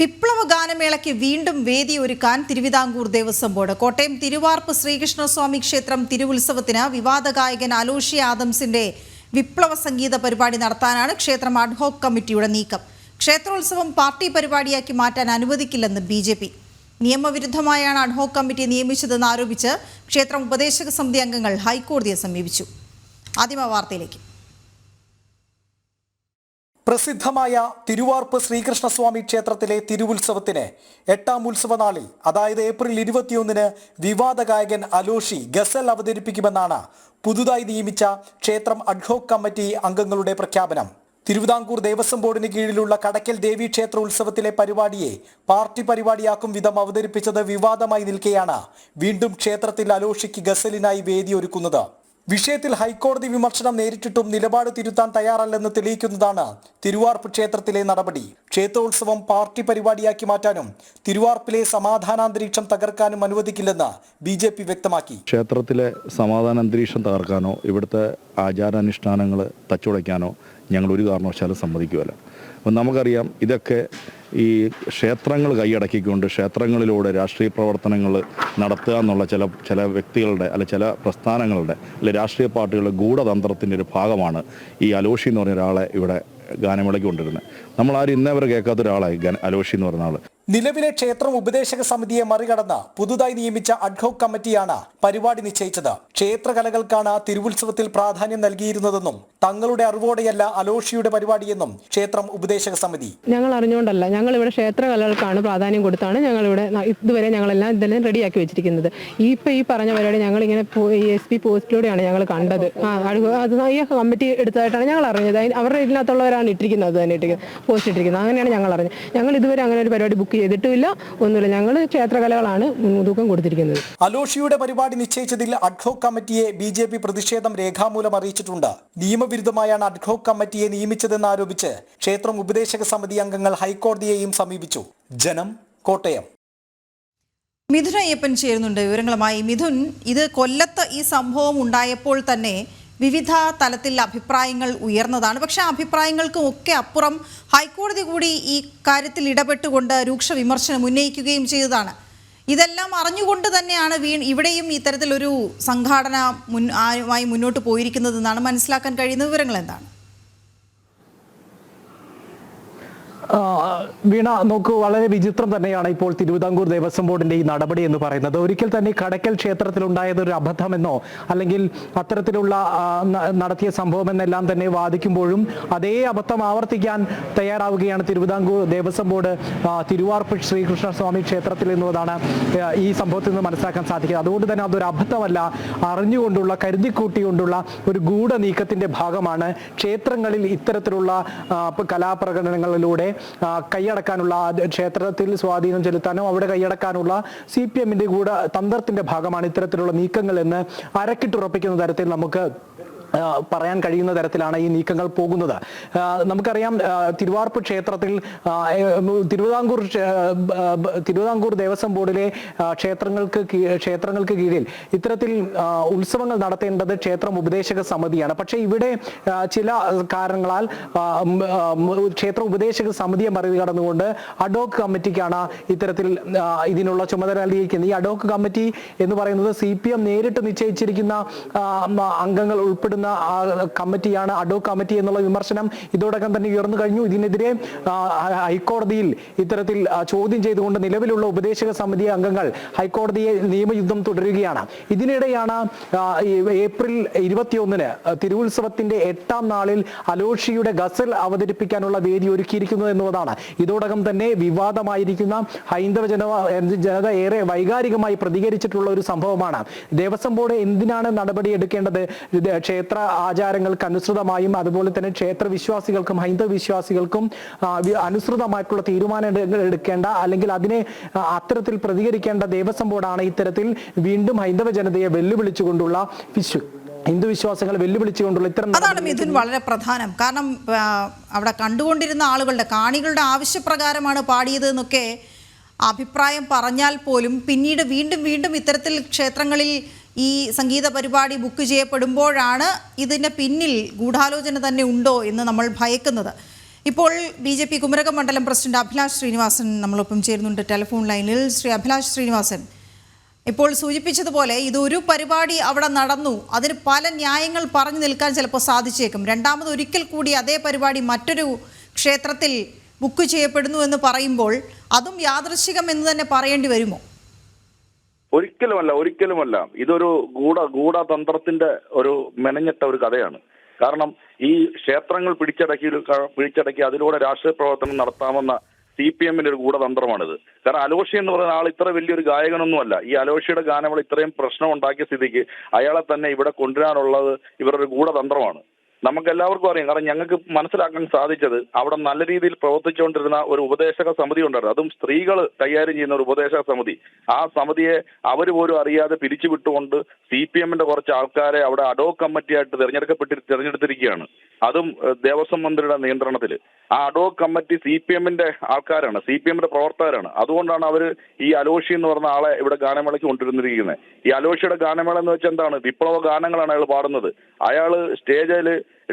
വിപ്ലവ ഗാനമേളയ്ക്ക് വീണ്ടും വേദി ഒരുക്കാൻ തിരുവിതാംകൂർ ദേവസ്വം ബോർഡ്. കോട്ടയം തിരുവാർപ്പ് ശ്രീകൃഷ്ണസ്വാമി ക്ഷേത്രം തിരുവുത്സവത്തിന് വിവാദ ഗായകൻ അലോഷി ആദംസിന്റെ വിപ്ലവ സംഗീത പരിപാടി നടത്താനാണ് ക്ഷേത്രം അഡ്ഹോക് കമ്മിറ്റിയുടെ നീക്കം. ക്ഷേത്രോത്സവം പാർട്ടി പരിപാടിയാക്കി മാറ്റാൻ അനുവദിക്കില്ലെന്ന് ബി ജെ പി. നിയമവിരുദ്ധമായാണ് അഡ്ഹോക് കമ്മിറ്റി നിയമിച്ചതെന്ന് ആരോപിച്ച് ക്ഷേത്രം ഉപദേശക സമിതി അംഗങ്ങൾ ഹൈക്കോടതിയെ സമീപിച്ചു. ആദ്യമ വാർത്തയിലേക്ക്. പ്രസിദ്ധമായ തിരുവാർപ്പ് ശ്രീകൃഷ്ണസ്വാമി ക്ഷേത്രത്തിലെ തിരുവുത്സവത്തിന് എട്ടാം ഉത്സവ നാളിൽ അതായത് ഏപ്രിൽ ഇരുപത്തിയൊന്നിന് വിവാദ ഗായകൻ അലോഷി ഗസൽ അവതരിപ്പിക്കുമെന്നാണ് പുതുതായി നിയമിച്ച ക്ഷേത്രം അഡ്ഹോക് കമ്മിറ്റി അംഗങ്ങളുടെ പ്രഖ്യാപനം. തിരുവിതാംകൂർ ദേവസ്വം ബോർഡിന് കീഴിലുള്ള കടക്കൽ ദേവി ക്ഷേത്ര ഉത്സവത്തിലെ പരിപാടിയെ പാർട്ടി പരിപാടിയാക്കും വിധം അവതരിപ്പിച്ചത് വിവാദമായി നിൽക്കെയാണ് വീണ്ടും ക്ഷേത്രത്തിൽ അലോഷിക്ക് ഗസലിനായി വേദി ഒരുക്കുന്നത്. വിഷയത്തിൽ ഹൈക്കോടതി വിമർശനം നേരിട്ടിട്ടും നിലപാട് തിരുത്താൻ തയ്യാറല്ലെന്ന് തെളിയിക്കുന്നതാണ് തിരുവാർപ്പ് ക്ഷേത്രത്തിലെ നടപടി. ക്ഷേത്രോത്സവം പാർട്ടി പരിപാടിയാക്കി മാറ്റാനും തിരുവാർപ്പിലെ സമാധാനാന്തരീക്ഷം തകർക്കാനും അനുവദിക്കില്ലെന്ന് ബി ജെ പി വ്യക്തമാക്കി. ക്ഷേത്രത്തിലെ സമാധാനാന്തരീക്ഷം തകർക്കാനോ ഇവിടുത്തെ ആചാരാനുഷ്ഠാനങ്ങൾ തച്ചുടയ്ക്കാനോ ഞങ്ങൾ ഒരു കാരണവശാലും സമ്മതിക്കുകയില്ല. അപ്പം നമുക്കറിയാം ഇതൊക്കെ ഈ ക്ഷേത്രങ്ങൾ കൈയടക്കിക്കൊണ്ട് ക്ഷേത്രങ്ങളിലൂടെ രാഷ്ട്രീയ പ്രവർത്തനങ്ങൾ നടത്തുക എന്നുള്ള ചില ചില വ്യക്തികളുടെ അല്ലെ ചില പ്രസ്ഥാനങ്ങളുടെ അല്ലെ രാഷ്ട്രീയ പാർട്ടികളുടെ ഗൂഢതന്ത്രത്തിന്റെ ഒരു ഭാഗമാണ് ഈ അലോഷി എന്ന് പറഞ്ഞ ഒരാളെ ഇവിടെ ഗാനമേളയ്ക്ക് കൊണ്ടിരുന്നത് നമ്മൾ ആരും ഇന്നേ വരെ കേൾക്കാത്ത ഒരാളായി അലോഷി എന്ന് പറഞ്ഞ ആൾ നിലവിലെ ക്ഷേത്രം ഉപദേശക സമിതിയെ മറികടന്ന് പുതുതായി നിയമിച്ച അഡ്ഹോക് കമ്മിറ്റിയാണ് പരിപാടി നിശ്ചയിച്ചത്. ക്ഷേത്രകലകൾക്കാണ് തിരുവുത്സവത്തിൽ പ്രാധാന്യം നൽകിയിരുന്നതെന്നും തങ്ങളുടെ അറിവോടെയല്ല അലോഷിയുടെ പരിപാടിയെന്നും ക്ഷേത്രം ഉപദേശക സമിതി. ഞങ്ങൾ അറിഞ്ഞുകൊണ്ടല്ല ഞങ്ങൾ ഇവിടെ ക്ഷേത്രകലകൾക്കാണ് പ്രാധാന്യം കൊടുത്താണ് ഞങ്ങൾ ഇവിടെ ഇതുവരെ ഞങ്ങളെല്ലാം ഇതെല്ലാം റെഡിയാക്കി വെച്ചിരിക്കുന്നത്. ഈ ഇപ്പൊ ഈ പറഞ്ഞ പരിപാടി ഞങ്ങൾ ഇങ്ങനെ എസ് പി പോസ്റ്റിലൂടെയാണ് ഞങ്ങൾ കണ്ടത്. ആ അത് ഈ കമ്മിറ്റി എടുത്തതായിട്ടാണ് ഞങ്ങൾ അറിഞ്ഞത്. അവരുടെ ഇതിനകത്തുള്ളവരാണ് ഇട്ടിരിക്കുന്നത് തന്നെ ഇട്ടിരിക്കുന്നത്. പോസ്റ്റ് ഇട്ടിരിക്കുന്നത്. അങ്ങനെയാണ് ഞങ്ങൾ അറിഞ്ഞത്. ഞങ്ങൾ ഇതുവരെ അങ്ങനെ ഒരു പരിപാടി ബുക്ക് ചെയ്തിട്ടില്ല ഒന്നുമില്ല. ഞങ്ങൾ ക്ഷേത്രകലകളാണ് മുൻതൂക്കം കൊടുത്തിരിക്കുന്നത്. അലോഷിയുടെ പരിപാടി നിശ്ചയിച്ചതിൽ അഡ്ഹോക് കമ്മിറ്റിയെ ബി ജെ പി പ്രതിഷേധം രേഖാമൂലം അറിയിച്ചിട്ടുണ്ട്. നിയമവിരുദ്ധമായാണ് അഡ്ഹോക് കമ്മിറ്റിയെ നിയമിച്ചതെന്ന് ആരോപിച്ച് ക്ഷേത്രം ഉപദേശക സമിതി അംഗങ്ങൾ ഹൈക്കോടതിയെയും സമീപിച്ചു. ജനം കോട്ടയം. മിഥുൻ അയ്യപ്പൻ ചേരുന്നുണ്ട് വിവരങ്ങളുമായി. മിഥുൻ ഇത് കൊല്ലത്ത് ഈ സംഭവം ഉണ്ടായപ്പോൾ തന്നെ വിവിധ തലത്തിൽ അഭിപ്രായങ്ങൾ ഉയർന്നതാണ്. പക്ഷേ അഭിപ്രായങ്ങൾക്കും ഒക്കെ അപ്പുറം ഹൈക്കോടതി കൂടി ഈ കാര്യത്തിൽ ഇടപെട്ടുകൊണ്ട് രൂക്ഷ വിമർശനം ഉന്നയിക്കുകയും ചെയ്തതാണ്. ഇതെല്ലാം അറിഞ്ഞുകൊണ്ട് തന്നെയാണ് വീ ഇവിടെയും ഇത്തരത്തിലൊരു സംഘാടന മുൻ ആയി മുന്നോട്ട് പോയിരിക്കുന്നതെന്നാണ് മനസ്സിലാക്കാൻ കഴിയുന്ന വിവരങ്ങൾ എന്താണ് ആ, വീണ നോക്കൂ വളരെ വിചിത്രം തന്നെയാണ് ഇപ്പോൾ തിരുവിതാംകൂർ ദേവസ്വം ബോർഡിന്റെ ഈ നടപടി എന്ന് പറയുന്നത്. ഒരിക്കൽ തന്നെ കടക്കൽ ക്ഷേത്രത്തിൽ ഉണ്ടായത് ഒരു അബദ്ധമെന്നോ അല്ലെങ്കിൽ അത്തരത്തിലുള്ള നടത്തിയ സംഭവം എന്നെല്ലാം തന്നെ വാദിക്കുമ്പോഴും അതേ അബദ്ധം ആവർത്തിക്കാൻ തയ്യാറാവുകയാണ് തിരുവിതാംകൂർ ദേവസ്വം ബോർഡ് തിരുവാർപ്പ് ശ്രീകൃഷ്ണ സ്വാമി ക്ഷേത്രത്തിൽ എന്നുള്ളതാണ് ഈ സംഭവത്തിൽ നിന്ന് മനസ്സിലാക്കാൻ സാധിക്കുന്നത്. അതുകൊണ്ട് തന്നെ അതൊരു അബദ്ധമല്ല അറിഞ്ഞുകൊണ്ടുള്ള കരുതിക്കൂട്ടിക്കൊണ്ടുള്ള ഒരു ഗൂഢ നീക്കത്തിന്റെ ഭാഗമാണ് ക്ഷേത്രങ്ങളിൽ ഇത്തരത്തിലുള്ള കലാപ്രകടനങ്ങളിലൂടെ കൈയടക്കാനുള്ള ക്ഷേത്രത്തിൽ സ്വാധീനം ചെലുത്താനും അവിടെ കൈയടക്കാനുള്ള സി പി എമ്മിന്റെ കൂടെ തന്ത്രത്തിന്റെ ഭാഗമാണ് ഇത്തരത്തിലുള്ള നീക്കങ്ങൾ എന്ന് അരക്കിട്ടുറപ്പിക്കുന്ന തരത്തിൽ നമുക്ക് പറയാൻ കഴിയുന്ന തരത്തിലാണ് ഈ നീക്കങ്ങൾ പോകുന്നത്. നമുക്കറിയാം തിരുവാർപ്പ് ക്ഷേത്രത്തിൽ തിരുവിതാംകൂർ തിരുവിതാംകൂർ ദേവസ്വം ബോർഡിലെ ക്ഷേത്രങ്ങൾക്ക് ക്ഷേത്രങ്ങൾക്ക് കീഴിൽ ഇത്തരത്തിൽ ഉത്സവങ്ങൾ നടത്തേണ്ടത് ക്ഷേത്രം ഉപദേശക സമിതിയാണ്. പക്ഷേ ഇവിടെ ചില കാരണങ്ങളാൽ ക്ഷേത്ര ഉപദേശക സമിതിയെ മറികടന്നുകൊണ്ട് അഡോക്ക് കമ്മിറ്റിക്കാണ് ഇത്തരത്തിൽ ഇതിനുള്ള ചുമതല നൽകിയിരിക്കുന്നത്. ഈ അഡോക്ക് കമ്മിറ്റി എന്ന് പറയുന്നത് സി നേരിട്ട് നിശ്ചയിച്ചിരിക്കുന്ന അംഗങ്ങൾ ഉൾപ്പെടുന്ന ആ, കമ്മിറ്റിയാണ് അഡോ കമ്മിറ്റി എന്നുള്ള വിമർശനം ഇതോടകം തന്നെ ഉയർന്നു കഴിഞ്ഞു. ഇതിനെതിരെ ഹൈക്കോടതിയിൽ ഇത്തരത്തിൽ ചോദ്യം ചെയ്തുകൊണ്ട് നിലവിലുള്ള ഉപദേശക സമിതി അംഗങ്ങൾ ഹൈക്കോടതിയെ നിയമയുദ്ധം തുടരുകയാണ്. ഇതിനിടെയാണ് ഏപ്രിൽ ഇരുപത്തിയൊന്നിന് തിരുവുത്സവത്തിന്റെ എട്ടാം നാളിൽ അലോഷിയുടെ ഗസൽ അവതരിപ്പിക്കാനുള്ള വേദി ഒരുക്കിയിരിക്കുന്നത് എന്നുള്ളതാണ്. ഇതോടകം തന്നെ വിവാദമായിരിക്കുന്ന ഹൈന്ദവ ജന ജനത ഏറെ വൈകാരികമായി പ്രതികരിച്ചിട്ടുള്ള ഒരു സംഭവമാണ്. ദേവസ്വം ബോർഡ് എന്തിനാണ് നടപടി എടുക്കേണ്ടത്? ഇത് ക്ഷേത്ര ആചാരങ്ങൾക്ക് അനുസൃതമായും അതുപോലെ തന്നെ ക്ഷേത്ര വിശ്വാസികൾക്കും ഹൈന്ദവ വിശ്വാസികൾക്കും അനുസൃതമായിട്ടുള്ള തീരുമാനങ്ങൾ എടുക്കേണ്ട അല്ലെങ്കിൽ അതിനെ അത്തരത്തിൽ പ്രതികരിക്കേണ്ട ദേവസ്വം ബോർഡാണ് ഇത്തരത്തിൽ വീണ്ടും ഹൈന്ദവ ജനതയെ വെല്ലുവിളിച്ചുകൊണ്ടുള്ള വിശ്വ ഹിന്ദു വിശ്വാസങ്ങൾ വെല്ലുവിളിച്ചുകൊണ്ടുള്ള ഇത്തരം അതാണ് മിഥുൻ വളരെ പ്രധാനം. കാരണം അവിടെ കണ്ടുകൊണ്ടിരുന്ന ആളുകളുടെ കാണികളുടെ ആവശ്യപ്രകാരമാണ് പാടിയത് എന്നൊക്കെ അഭിപ്രായം പറഞ്ഞാൽ പോലും പിന്നീട് വീണ്ടും വീണ്ടും ഇത്തരത്തിൽ ക്ഷേത്രങ്ങളിൽ ഈ സംഗീത പരിപാടി ബുക്ക് ചെയ്യപ്പെടുമ്പോഴാണ് ഇതിന്റെ പിന്നിൽ ഗൂഢാലോചന തന്നെ ഉണ്ടോ എന്ന് നമ്മൾ ഭയക്കുന്നത്. ഇപ്പോൾ ബി ജെ പി കുമരകം മണ്ഡലം പ്രസിഡന്റ് അഭിലാഷ് ശ്രീനിവാസൻ നമ്മളൊപ്പം ചേരുന്നുണ്ട്. ടെലിഫോൺ ലൈനിൽ ശ്രീ അഭിലാഷ് ശ്രീനിവാസൻ. ഇപ്പോൾ സൂചിപ്പിച്ചതുപോലെ ഇതൊരു പരിപാടി അവിടെ നടന്നു. അതിന് പല ന്യായങ്ങൾ പറഞ്ഞു നിൽക്കാൻ ചിലപ്പോൾ സാധിച്ചേക്കും. രണ്ടാമത് ഒരിക്കൽ കൂടി അതേ പരിപാടി മറ്റൊരു ക്ഷേത്രത്തിൽ ബുക്ക് ചെയ്യപ്പെടുന്നു എന്ന് പറയുമ്പോൾ അതും യാദൃശികം എന്ന് തന്നെ പറയേണ്ടി വരുമോ? ഒരിക്കലുമല്ല ഒരിക്കലുമല്ല. ഇതൊരു ഗൂഢ ഗൂഢതന്ത്രത്തിന്റെ ഒരു മെനഞ്ഞിട്ട ഒരു കഥയാണ്. കാരണം ഈ ക്ഷേത്രങ്ങൾ പിടിച്ചടക്കി പിടിച്ചടക്കി അതിലൂടെ രാഷ്ട്രീയ പ്രവർത്തനം നടത്താമെന്ന സി പി എമ്മിന്റെ ഒരു ഗൂഢതന്ത്രമാണിത്. കാരണം അലോഷി എന്ന് പറയുന്ന ആൾ ഇത്ര വലിയൊരു ഗായകനൊന്നുമല്ല. ഈ അലോഷിയുടെ ഗാനങ്ങൾ ഇത്രയും പ്രശ്നം ഉണ്ടാക്കിയ സ്ഥിതിക്ക് അയാളെ തന്നെ ഇവിടെ കൊണ്ടുവരാനുള്ളത് ഇവരുടെ ഒരു ഗൂഢതന്ത്രമാണ്. നമുക്ക് എല്ലാവർക്കും അറിയാം. കാരണം ഞങ്ങൾക്ക് മനസ്സിലാക്കാൻ സാധിച്ചത് അവിടെ നല്ല രീതിയിൽ പ്രവർത്തിച്ചുകൊണ്ടിരുന്ന ഒരു ഉപദേശക സമിതി ഉണ്ടായിരുന്നു. അതും സ്ത്രീകൾ കൈകാര്യം ചെയ്യുന്ന ഒരു ഉപദേശക സമിതി. ആ സമിതിയെ അവർ പോലും അറിയാതെ പിരിച്ചുവിട്ടുകൊണ്ട് സി പി എമ്മിന്റെ കുറച്ച് ആൾക്കാരെ അവിടെ അഡോ കമ്മിറ്റിയായിട്ട് തിരഞ്ഞെടുക്കപ്പെട്ടി തിരഞ്ഞെടുത്തിരിക്കുകയാണ്. അതും ദേവസ്വം മന്ത്രിയുടെ നിയന്ത്രണത്തിൽ ആ അഡോ കമ്മിറ്റി സി പി എമ്മിന്റെ ആൾക്കാരാണ് സി പി എമ്മിന്റെ പ്രവർത്തകരാണ്. അതുകൊണ്ടാണ് അവർ ഈ അലോഷി എന്ന് പറഞ്ഞ ആളെ ഇവിടെ ഗാനമേളയ്ക്ക് കൊണ്ടുവരുന്നിരിക്കുന്നത്. ഈ അലോഷിയുടെ ഗാനമേള എന്ന് വെച്ചാൽ എന്താണ്? വിപ്ലവ ഗാനങ്ങളാണ് അയാൾ പാടുന്നത്. അയാൾ സ്റ്റേജിൽ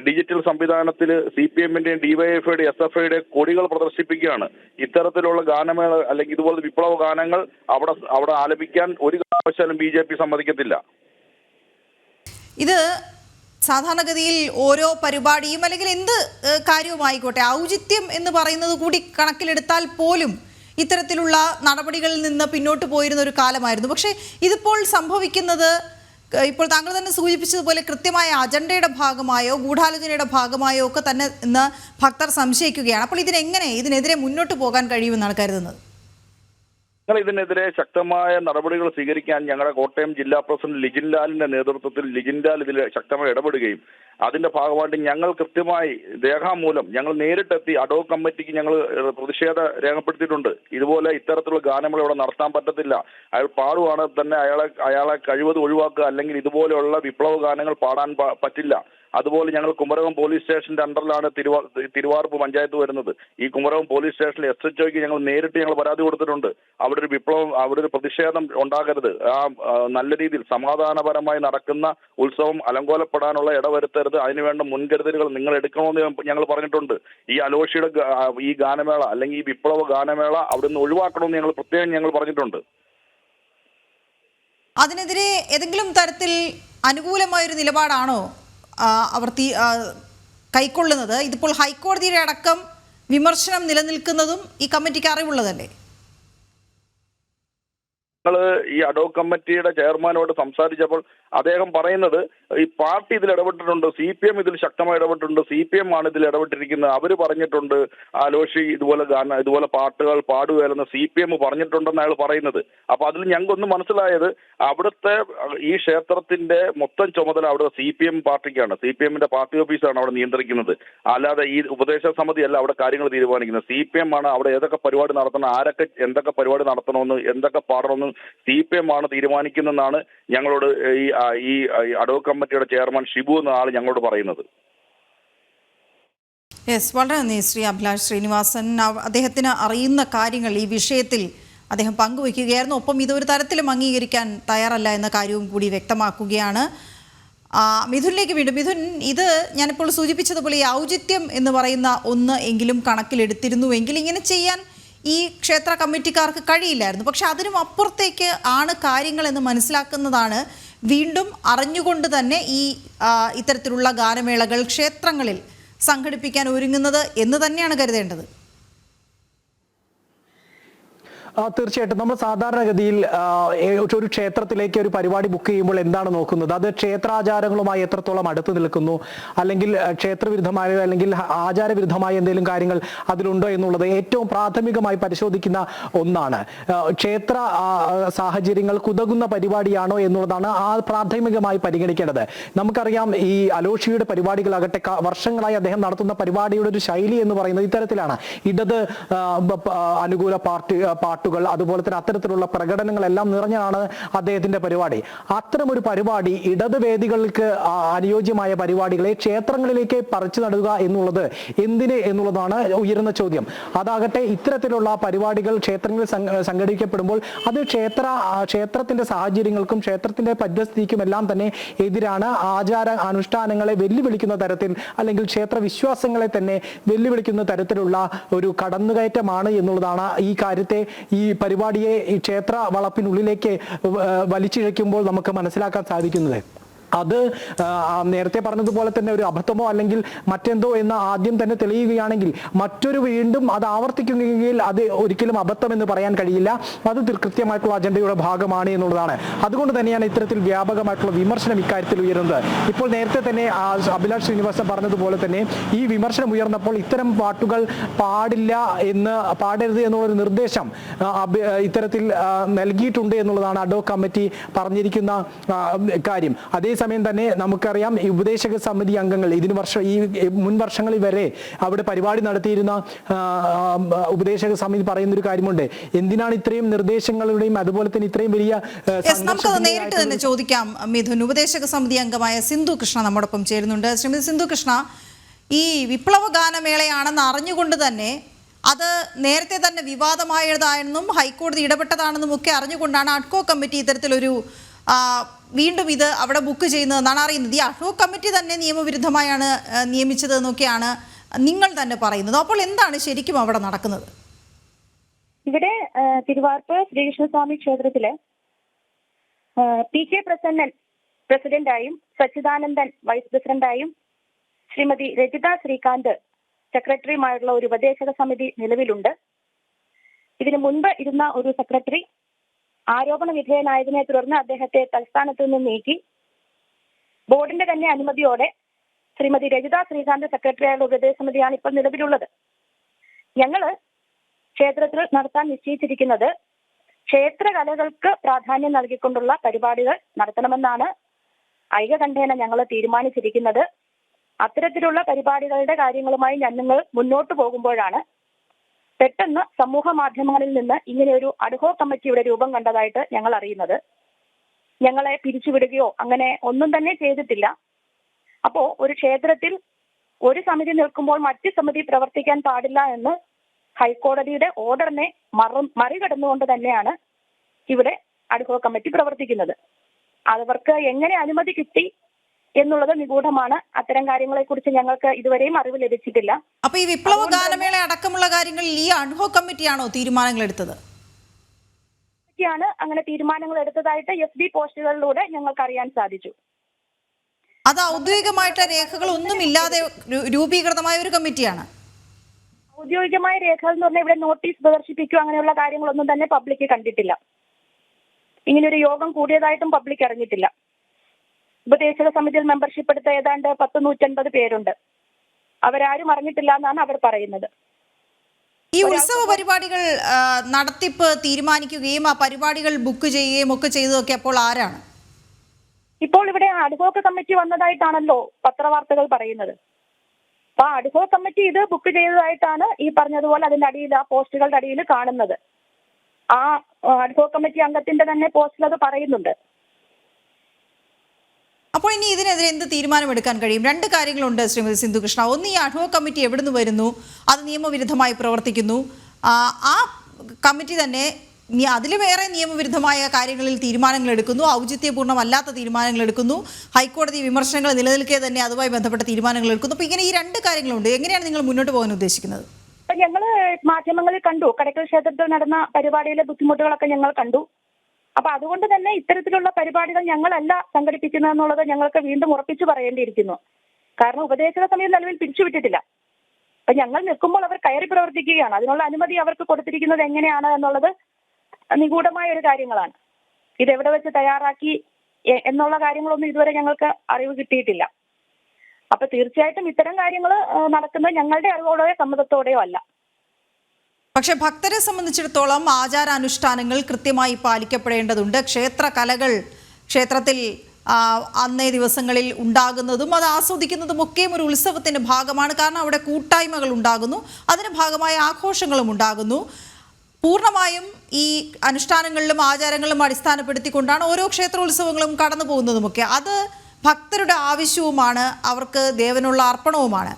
ഡിജിറ്റൽ സംവിധാനത്തിൽ സി പി എമ്മിന്റെയും ഡിവൈഎഫ്ഐയുടെ എസ് എഫ് ഐയുടെ കൊടികൾ പ്രദർശിപ്പിക്കുകയാണ്. ഇത്തരത്തിലുള്ള ഗാനമേള അല്ലെങ്കിൽ ഇതുപോലെ വിപ്ലവ ഗാനങ്ങൾ അവിടെ അവിടെ ആലപിക്കാൻ ഒരു കാരണവശാലും ബി ജെ പി സമ്മതിക്കത്തില്ല. ഇത് സാധാരണഗതിയിൽ ഓരോ പരിപാടിയും അല്ലെങ്കിൽ എന്ത് കാര്യവുമായിക്കോട്ടെ ഔചിത്യം എന്ന് പറയുന്നത് കൂടി കണക്കിലെടുത്താൽ പോലും ഇത്തരത്തിലുള്ള നടപടികളിൽ നിന്ന് പിന്നോട്ട് പോയിരുന്ന ഒരു കാലമായിരുന്നു. പക്ഷേ ഇതിപ്പോൾ സംഭവിക്കുന്നത് ഇപ്പോൾ താങ്കൾ തന്നെ സൂചിപ്പിച്ചതുപോലെ കൃത്യമായ അജണ്ടയുടെ ഭാഗമായോ ഗൂഢാലോചനയുടെ ഭാഗമായോ ഒക്കെ തന്നെ ഇന്ന് ഭക്തർ സംശയിക്കുകയാണ്. അപ്പോൾ ഇതിനെങ്ങനെ ഇതിനെതിരെ മുന്നോട്ട് പോകാൻ കഴിയുമെന്നാണ് കരുതുന്നത്? ഞങ്ങൾ ഇതിനെതിരെ ശക്തമായ നടപടികൾ സ്വീകരിക്കാൻ ഞങ്ങളുടെ കോട്ടയം ജില്ലാ പ്രസിഡന്റ് ലിജിൻ ലാലിന്റെ നേതൃത്വത്തിൽ ലിജിൻ ലാൽ ഇതിൽ ശക്തമായി ഇടപെടുകയും അതിന്റെ ഭാഗമായിട്ട് ഞങ്ങൾ കൃത്യമായി രേഖാമൂലം ഞങ്ങൾ നേരിട്ടെത്തി അഡോ കമ്മിറ്റിക്ക് ഞങ്ങൾ പ്രതിഷേധ രേഖപ്പെടുത്തിയിട്ടുണ്ട്. ഇതുപോലെ ഇത്തരത്തിലുള്ള ഗാനങ്ങൾ ഇവിടെ നടത്താൻ പറ്റത്തില്ല. അയാൾ പാടുവാണ് തന്നെ അയാളെ അയാളെ കഴിവത് ഒഴിവാക്കുക അല്ലെങ്കിൽ ഇതുപോലെയുള്ള വിപ്ലവ ഗാനങ്ങൾ പാടാൻ പറ്റില്ല. അതുപോലെ ഞങ്ങൾ കുമരകം പോലീസ് സ്റ്റേഷന്റെ അണ്ടറിലാണ് തിരുവാ തിരുവാർപ്പ് പഞ്ചായത്ത് വരുന്നത്. ഈ കുമരകം പോലീസ് സ്റ്റേഷനിൽ എസ് എച്ച് ഒക്ക് ഞങ്ങൾ നേരിട്ട് ഞങ്ങൾ പരാതി കൊടുത്തിട്ടുണ്ട്. അവിടെ ഒരു വിപ്ലവം അവിടെ ഒരു പ്രതിഷേധം ഉണ്ടാകരുത്. ആ നല്ല രീതിയിൽ സമാധാനപരമായി നടക്കുന്ന ഉത്സവം അലങ്കോലപ്പെടാനുള്ള ഇടവരുത്തരുത്. അതിനുവേണ്ട മുൻകരുതലുകൾ നിങ്ങൾ എടുക്കണമെന്ന് ഞങ്ങൾ പറഞ്ഞിട്ടുണ്ട്. ഈ അലോഷിയുടെ ഈ ഗാനമേള അല്ലെങ്കിൽ ഈ വിപ്ലവ ഗാനമേള അവിടെ നിന്ന് ഒഴിവാക്കണമെന്ന് ഞങ്ങൾ പ്രത്യേകം ഞങ്ങൾ പറഞ്ഞിട്ടുണ്ട്. അതിനെതിരെ ഏതെങ്കിലും തരത്തിൽ അനുകൂലമായൊരു നിലപാടാണോ അവർ തീ കൈക്കൊള്ളുന്നത്. ഇതിപ്പോൾ ഹൈക്കോടതിയുടെ അടക്കം വിമർശനം നിലനിൽക്കുന്നതും ഈ കമ്മിറ്റിക്ക് അറിവുള്ളതല്ലേ? ഞങ്ങൾ ഈ അഡോ കമ്മിറ്റിയുടെ ചെയർമാനോട് സംസാരിച്ചപ്പോൾ അദ്ദേഹം പറയുന്നത് ഈ പാർട്ടി ഇതിൽ ഇടപെട്ടിട്ടുണ്ട് സി പി എം ഇതിൽ ശക്തമായി ഇടപെട്ടിട്ടുണ്ട് സി പി എം ആണ് ഇതിൽ ഇടപെട്ടിരിക്കുന്നത്. അവർ പറഞ്ഞിട്ടുണ്ട് ആലോഷി ഇതുപോലെ ഗാന ഇതുപോലെ പാട്ടുകൾ പാടുകയല്ലെന്ന് സി പി എം പറഞ്ഞിട്ടുണ്ടെന്ന് അയാൾ പറയുന്നത്. അപ്പൊ അതിൽ ഞങ്ങൾക്കൊന്ന് മനസ്സിലായത് അവിടുത്തെ ഈ ക്ഷേത്രത്തിന്റെ മൊത്തം ചുമതല അവിടെ സി പി എം പാർട്ടിക്കാണ്. സി പി എമ്മിന്റെ പാർട്ടി ഓഫീസാണ് അവിടെ നിയന്ത്രിക്കുന്നത്. അല്ലാതെ ഈ ഉപദേശ സമിതി അല്ല അവിടെ കാര്യങ്ങൾ തീരുമാനിക്കുന്നത്. സി പി എം ആണ് അവിടെ ഏതൊക്കെ പരിപാടി നടത്തണം ആരൊക്കെ എന്തൊക്കെ പരിപാടി നടത്തണമെന്ന് എന്തൊക്കെ പാടണമെന്ന് സി പി എം ആണ് തീരുമാനിക്കുന്നതെന്നാണ് ഞങ്ങളോട് ഈ ഈ കമ്മിറ്റിയുടെ ചെയർമാൻ ഷിബു എന്ന ആൾ ഞങ്ങളോട് പറയുന്നത്. യെസ് വളരെ നന്ദി ശ്രീ അഭിലാഷ് ശ്രീനിവാസൻ. അദ്ദേഹത്തിന് അറിയുന്ന കാര്യങ്ങൾ ഈ വിഷയത്തിൽ അദ്ദേഹം പങ്കുവയ്ക്കുകയായിരുന്നു. ഒപ്പം ഇതൊരു തരത്തിലും അംഗീകരിക്കാൻ തയ്യാറല്ല എന്ന കാര്യവും കൂടി വ്യക്തമാക്കുകയാണ്. മിഥുനിലേക്ക് വീണ്ടും. മിഥുൻ ഇത് ഞാനിപ്പോൾ സൂചിപ്പിച്ചതുപോലെ ഈ ഔചിത്യം എന്ന് പറയുന്ന ഒന്ന് എങ്കിലും കണക്കിലെടുത്തിരുന്നുവെങ്കിൽ ഇങ്ങനെ ചെയ്യാൻ ഈ ക്ഷേത്ര കമ്മിറ്റിക്കാർക്ക് കഴിയില്ലായിരുന്നു. പക്ഷെ അതിനും അപ്പുറത്തേക്ക് ആണ് കാര്യങ്ങൾ എന്ന് മനസ്സിലാക്കുന്നതാണ് വീണ്ടും അറിഞ്ഞുകൊണ്ട് തന്നെ ഈ ഇത്തരത്തിലുള്ള ഗാനമേളകൾ ക്ഷേത്രങ്ങളിൽ സംഘടിപ്പിക്കാൻ ഒരുങ്ങുന്നത് എന്ന് തന്നെയാണ് കരുതേണ്ടത്. തീർച്ചയായിട്ടും. നമ്മൾ സാധാരണഗതിയിൽ ഒരു ക്ഷേത്രത്തിലേക്ക് ഒരു പരിപാടി ബുക്ക് ചെയ്യുമ്പോൾ എന്താണ് നോക്കുന്നത്? അത് ക്ഷേത്രാചാരങ്ങളുമായി എത്രത്തോളം അടുത്ത് നിൽക്കുന്നു? അല്ലെങ്കിൽ ക്ഷേത്രവിരുദ്ധമായോ അല്ലെങ്കിൽ ആചാരവിരുദ്ധമായ എന്തെങ്കിലും കാര്യങ്ങൾ അതിലുണ്ടോ എന്നുള്ളത് ഏറ്റവും പ്രാഥമികമായി പരിശോധിക്കുന്ന ഒന്നാണ്. ക്ഷേത്ര സാഹചര്യങ്ങൾ കുതകുന്ന പരിപാടിയാണോ എന്നുള്ളതാണ് ആ പ്രാഥമികമായി പരിഗണിക്കേണ്ടത്. നമുക്കറിയാം ഈ അലോഷിയുടെ പരിപാടികളാകട്ടെ വർഷങ്ങളായി അദ്ദേഹം നടത്തുന്ന പരിപാടിയുടെ ഒരു ശൈലി എന്ന് പറയുന്നത് ഇത്തരത്തിലാണ്. ഇടത് അനുകൂല പാർട്ടി ആ, പാട്ടുകൾ അതുപോലെ തന്നെ അത്തരത്തിലുള്ള പ്രകടനങ്ങളെല്ലാം നിറഞ്ഞാണ് അദ്ദേഹത്തിന്റെ പരിപാടി. അത്തരം ഒരു പരിപാടി ഇടത് വേദികൾക്ക് ആ, അനുയോജ്യമായ പരിപാടികളെ ക്ഷേത്രങ്ങളിലേക്ക് പറിച്ചു നടുക എന്നുള്ളത് എന്തിന് എന്നുള്ളതാണ് ഉയരുന്ന ചോദ്യം. അതാകട്ടെ ഇത്തരത്തിലുള്ള പരിപാടികൾ ക്ഷേത്രങ്ങളിൽ സംഘ- സംഘടിപ്പിക്കപ്പെടുമ്പോൾ അത് ക്ഷേത്ര ക്ഷേത്രത്തിന്റെ സാഹചര്യങ്ങൾക്കും ക്ഷേത്രത്തിന്റെ പരിസ്ഥിതിക്കും എല്ലാം തന്നെ എതിരാണ്. ആചാര അനുഷ്ഠാനങ്ങളെ വെല്ലുവിളിക്കുന്ന തരത്തിൽ അല്ലെങ്കിൽ ക്ഷേത്ര വിശ്വാസങ്ങളെ തന്നെ വെല്ലുവിളിക്കുന്ന തരത്തിലുള്ള ഒരു കടന്നുകയറ്റമാണ് എന്നുള്ളതാണ് ഈ കാര്യത്തെ പരിപാടിയെ ഈ ക്ഷേത്ര വളപ്പിനുള്ളിലേക്ക് വലിച്ചിഴയ്ക്കുമ്പോൾ നമുക്ക് മനസ്സിലാക്കാൻ സാധിക്കുന്നത്? അത് നേരത്തെ പറഞ്ഞതുപോലെ തന്നെ ഒരു അബദ്ധമോ അല്ലെങ്കിൽ മറ്റെന്തോ എന്ന് ആദ്യം തന്നെ തെളിയുകയാണെങ്കിൽ മറ്റൊരു വീണ്ടും അത് ആവർത്തിക്കുകയെങ്കിൽ അത് ഒരിക്കലും അബദ്ധം എന്ന് പറയാൻ കഴിയില്ല. അത് കൃത്യമായിട്ടുള്ള അജണ്ടയുടെ ഭാഗമാണ് എന്നുള്ളതാണ്. അതുകൊണ്ട് തന്നെയാണ് ഇത്തരത്തിൽ വ്യാപകമായിട്ടുള്ള വിമർശനം ഇക്കാര്യത്തിൽ ഉയരുന്നത്. ഇപ്പോൾ നേരത്തെ തന്നെ അഭിലാഷ് ശ്രീനിവാസൻ പറഞ്ഞതുപോലെ തന്നെ ഈ വിമർശനം ഉയർന്നപ്പോൾ ഇത്തരം പാട്ടുകൾ പാടില്ല എന്ന് പാടരുത് എന്നുള്ള ഒരു നിർദ്ദേശം ഇത്തരത്തിൽ നൽകിയിട്ടുണ്ട് എന്നുള്ളതാണ് അഡോ കമ്മിറ്റി പറഞ്ഞിരിക്കുന്ന കാര്യം. അതേസമയം തന്നെ നമുക്കറിയാം ഈ ഉപദേശക സമിതി അംഗങ്ങൾ ഇതിന് വർഷം ഈ മുൻ വർഷങ്ങളിൽ വരെ അവിടെ പരിപാടി നടത്തിയിരുന്ന ഉപദേശക സമിതി പറയുന്ന ഒരു കാര്യമുണ്ട്. എന്തിനാണ് ഇത്രയും നിർദ്ദേശങ്ങളുടെയും അതുപോലെ തന്നെ ഇത്രയും വലിയ നമുക്ക് നേരിട്ട് തന്നെ ചോദിക്കാം മിഥുൻ. ഉപദേശക സമിതി അംഗമായ സിന്ധു കൃഷ്ണ നമ്മോടൊപ്പം ചേരുന്നുണ്ട്. ശ്രീമതി സിന്ധു കൃഷ്ണ ഈ വിപ്ലവ ഗാനമേളയാണെന്ന് അറിഞ്ഞുകൊണ്ട് തന്നെ അത് നേരത്തെ തന്നെ വിവാദമായതാണെന്നും ഹൈക്കോടതി ഇടപെട്ടതാണെന്നും ഒക്കെ അറിഞ്ഞുകൊണ്ടാണ് അഡ്കോ കമ്മിറ്റി ഇത്തരത്തിലൊരു വീണ്ടും ഇത് അവിടെ ബുക്ക് ചെയ്യുന്നതെന്നാണ് അറിയുന്നത്. ഈ അഡ്കോ കമ്മിറ്റി തന്നെ നിയമവിരുദ്ധമായാണ് നിയമിച്ചത് എന്നൊക്കെയാണ് നിങ്ങൾ തന്നെ പറയുന്നത്. അപ്പോൾ എന്താണ് ശരിക്കും അവിടെ നടക്കുന്നത്? ഇവിടെ തിരുവാർപ്പ് ശ്രീകൃഷ്ണസ്വാമി ക്ഷേത്രത്തിൽ പി കെ പ്രസന്നൻ പ്രസിഡന്റായും സച്ചിദാനന്ദൻ വൈസ് പ്രസിഡന്റായും ശ്രീമതി രജിത ശ്രീകാന്ത് സെക്രട്ടറിയുമായുള്ള ഒരു ഉപദേശക സമിതി നിലവിലുണ്ട്. ഇതിനു മുൻപ് ഇരുന്ന ഒരു സെക്രട്ടറി ആരോപണ വിധേയനായതിനെ തുടർന്ന് അദ്ദേഹത്തെ തൽസ്ഥാനത്ത് നിന്ന് നീക്കി. ബോർഡിന്റെ തന്നെ അനുമതിയോടെ ശ്രീമതി രജിത ശ്രീകാന്ത് സെക്രട്ടറിയായുള്ള ഉപദേശസമിതിയാണ് ഇപ്പോൾ നിലവിലുള്ളത്. ഞങ്ങൾ ക്ഷേത്രത്തിൽ നടത്താൻ നിശ്ചയിച്ചിരിക്കുന്നത് ക്ഷേത്രകലകൾക്ക് പ്രാധാന്യം നൽകിക്കൊണ്ടുള്ള പരിപാടികൾ നടത്തണമെന്നാണ് ഐകകണ്ഠേന ഞങ്ങൾ തീരുമാനിച്ചിരിക്കുന്നത്. അത്തരത്തിലുള്ള പരിപാടികളുടെ കാര്യങ്ങളുമായി ഞങ്ങൾ മുന്നോട്ട് പോകുമ്പോഴാണ് പെട്ടെന്ന് സമൂഹ മാധ്യമങ്ങളിൽ നിന്ന് ഇങ്ങനെ ഒരു അഡ്ഹോ കമ്മിറ്റിയുടെ രൂപം കണ്ടതായിട്ട് ഞങ്ങൾ അറിയുന്നത്. ഞങ്ങളെ പിരിച്ചുവിടുകയോ അങ്ങനെ ഒന്നും തന്നെ ചെയ്തിട്ടില്ല. അപ്പോ ഒരു ക്ഷേത്രത്തിൽ ഒരു സമിതി നിൽക്കുമ്പോൾ മറ്റു സമിതി പ്രവർത്തിക്കാൻ പാടില്ല എന്ന് ഹൈക്കോടതിയുടെ ഓർഡറിനെ മറ മറികടന്നുകൊണ്ട് തന്നെയാണ് ഇവിടെ അഡ്ഹോ കമ്മിറ്റി പ്രവർത്തിക്കുന്നത്. അവർക്ക് എങ്ങനെ അനുമതി കിട്ടി എന്നുള്ളത് നിഗൂഢമാണ്. അത്തരം കാര്യങ്ങളെ കുറിച്ച് ഞങ്ങൾക്ക് ഇതുവരെയും അറിവ് ലഭിച്ചിട്ടില്ല. അപ്പൊ ഈ വിപ്ലവ ഗാനമേള അടക്കമുള്ള കാര്യങ്ങളിൽ ഈ അഡ്ഹോ കമ്മിറ്റിയാണോ തീരുമാനങ്ങൾ എടുത്തത്? ാണ് അങ്ങനെ തീരുമാനങ്ങൾ എടുത്തതായിട്ട് എഫ് ബി പോസ്റ്റുകളിലൂടെ ഞങ്ങൾക്ക് അറിയാൻ സാധിച്ചു. അത് ഔദ്യോഗികമായിട്ട് രേഖകൾ ഒന്നും ഇല്ലാതെ രൂപീകൃതമായ ഒരു കമ്മിറ്റിയാണ് ഔദ്യോഗികമായ രേഖകൾ എന്ന് പറഞ്ഞാൽ ഇവിടെ നോട്ടീസ് പ്രദർശിപ്പിക്കുക അങ്ങനെയുള്ള കാര്യങ്ങളൊന്നും തന്നെ പബ്ലിക് കണ്ടിട്ടില്ല. ഇങ്ങനൊരു യോഗം കൂടിയതായിട്ടും പബ്ലിക് അറിഞ്ഞിട്ടില്ല. ഉപദേശക സമിതിയിൽ മെമ്പർഷിപ്പ് എടുത്ത ഏതാണ്ട് പത്ത് നൂറ്റൻപത് പേരുണ്ട്. അവരാരും അറിഞ്ഞിട്ടില്ല എന്നാണ് അവർ പറയുന്നത്. ഈ ഉത്സവ പരിപാടികൾ നടത്തിപ്പ് തീരുമാനിക്കുകയും ആ പരിപാടികൾ ബുക്ക് ചെയ്യുകയും ഒക്കെ ചെയ്തതൊക്കെ അപ്പോൾ ആരാണ്? ഇപ്പോൾ ഇവിടെ അഡ്ഹോക്ക് കമ്മിറ്റി വന്നതായിട്ടാണല്ലോ പത്രവാർത്തകൾ പറയുന്നത്. അപ്പൊ ആ അഡ്ഹോക്ക് കമ്മിറ്റി ഇത് ബുക്ക് ചെയ്തതായിട്ടാണ് ഈ പറഞ്ഞതുപോലെ അതിന്റെ അടിയിൽ ആ പോസ്റ്റുകളുടെ അടിയിൽ കാണുന്നത്. ആ അഡ്ഹോക്ക് കമ്മിറ്റി അംഗത്തിന്റെ തന്നെ പോസ്റ്റിൽ അത് പറയുന്നുണ്ട്. അപ്പോൾ ഇനി ഇതിനെതിരെ എന്ത് തീരുമാനമെടുക്കാൻ കഴിയും? രണ്ട് കാര്യങ്ങളുണ്ട് ശ്രീമതി സിന്ധു കൃഷ്ണ ഒന്ന് ഈ അഡ്ഹോ കമ്മിറ്റി എവിടുന്ന് വരുന്നു? അത് നിയമവിരുദ്ധമായി പ്രവർത്തിക്കുന്നു. ആ, കമ്മിറ്റി തന്നെ വേറെ നിയമവിരുദ്ധമായ കാര്യങ്ങളിൽ തീരുമാനങ്ങൾ എടുക്കുന്നു. ഔചിത്യപൂർണമല്ലാത്ത തീരുമാനങ്ങൾ എടുക്കുന്നു. ഹൈക്കോടതി വിമർശനങ്ങൾ നിലനിൽക്കെ തന്നെ അതുമായി ബന്ധപ്പെട്ട തീരുമാനങ്ങൾ എടുക്കുന്നു. അപ്പോൾ ഇങ്ങനെ ഈ രണ്ട് കാര്യങ്ങളുണ്ട്. എങ്ങനെയാണ് നിങ്ങൾ മുന്നോട്ട് പോകാൻ ഉദ്ദേശിക്കുന്നത്? ഞങ്ങൾ മാധ്യമങ്ങളിൽ കണ്ടു. കടക്കൽ ക്ഷേത്രത്തിൽ നടന്ന പരിപാടിയിലെ ബുദ്ധിമുട്ടുകളൊക്കെ ഞങ്ങൾ കണ്ടു. അപ്പൊ അതുകൊണ്ട് തന്നെ ഇത്തരത്തിലുള്ള പരിപാടികൾ ഞങ്ങളല്ല സംഘടിപ്പിക്കുന്നതെന്നുള്ളത് ഞങ്ങൾക്ക് വീണ്ടും ഉറപ്പിച്ചു പറയേണ്ടിയിരിക്കുന്നു. കാരണം ഉപദേശക സമിതി നിലവിൽ പിരിച്ചുവിട്ടിട്ടില്ല അപ്പൊ ഞങ്ങൾ നിൽക്കുമ്പോൾ അവർ കയറി പ്രവർത്തിക്കുകയാണ്. അതിനുള്ള അനുമതി അവർക്ക് കൊടുത്തിരിക്കുന്നത് എങ്ങനെയാണ് എന്നുള്ളത് നിഗൂഢമായ ഒരു കാര്യങ്ങളാണ്. ഇത് എവിടെ വെച്ച് തയ്യാറാക്കി എന്നുള്ള കാര്യങ്ങളൊന്നും ഇതുവരെ ഞങ്ങൾക്ക് അറിവ് കിട്ടിയിട്ടില്ല. അപ്പൊ തീർച്ചയായിട്ടും ഇത്തരം കാര്യങ്ങൾ നടക്കുന്നത് ഞങ്ങളുടെ അറിവോടെയോ സമ്മതത്തോടെയോ അല്ല. പക്ഷെ ഭക്തരെ സംബന്ധിച്ചിടത്തോളം ആചാരാനുഷ്ഠാനങ്ങൾ കൃത്യമായി പാലിക്കപ്പെടേണ്ടതുണ്ട്. ക്ഷേത്ര കലകൾ ക്ഷേത്രത്തിൽ അന്നേ ദിവസങ്ങളിൽ ഉണ്ടാകുന്നതും അത് ആസ്വദിക്കുന്നതും ഒക്കെയും ഒരു ഉത്സവത്തിന്റെ ഭാഗമാണ്. കാരണം അവിടെ കൂട്ടായ്മകൾ ഉണ്ടാകുന്നു. അതിന് ഭാഗമായ ആഘോഷങ്ങളും ഉണ്ടാകുന്നു. പൂർണമായും ഈ അനുഷ്ഠാനങ്ങളിലും ആചാരങ്ങളിലും അടിസ്ഥാനപ്പെടുത്തിക്കൊണ്ടാണ് ഓരോ ക്ഷേത്രോത്സവങ്ങളും കടന്നു പോകുന്നതുമൊക്കെ. അത് ഭക്തരുടെ ആവശ്യവുമാണ്. അവർക്ക് ദേവനുള്ള അർപ്പണവുമാണ്.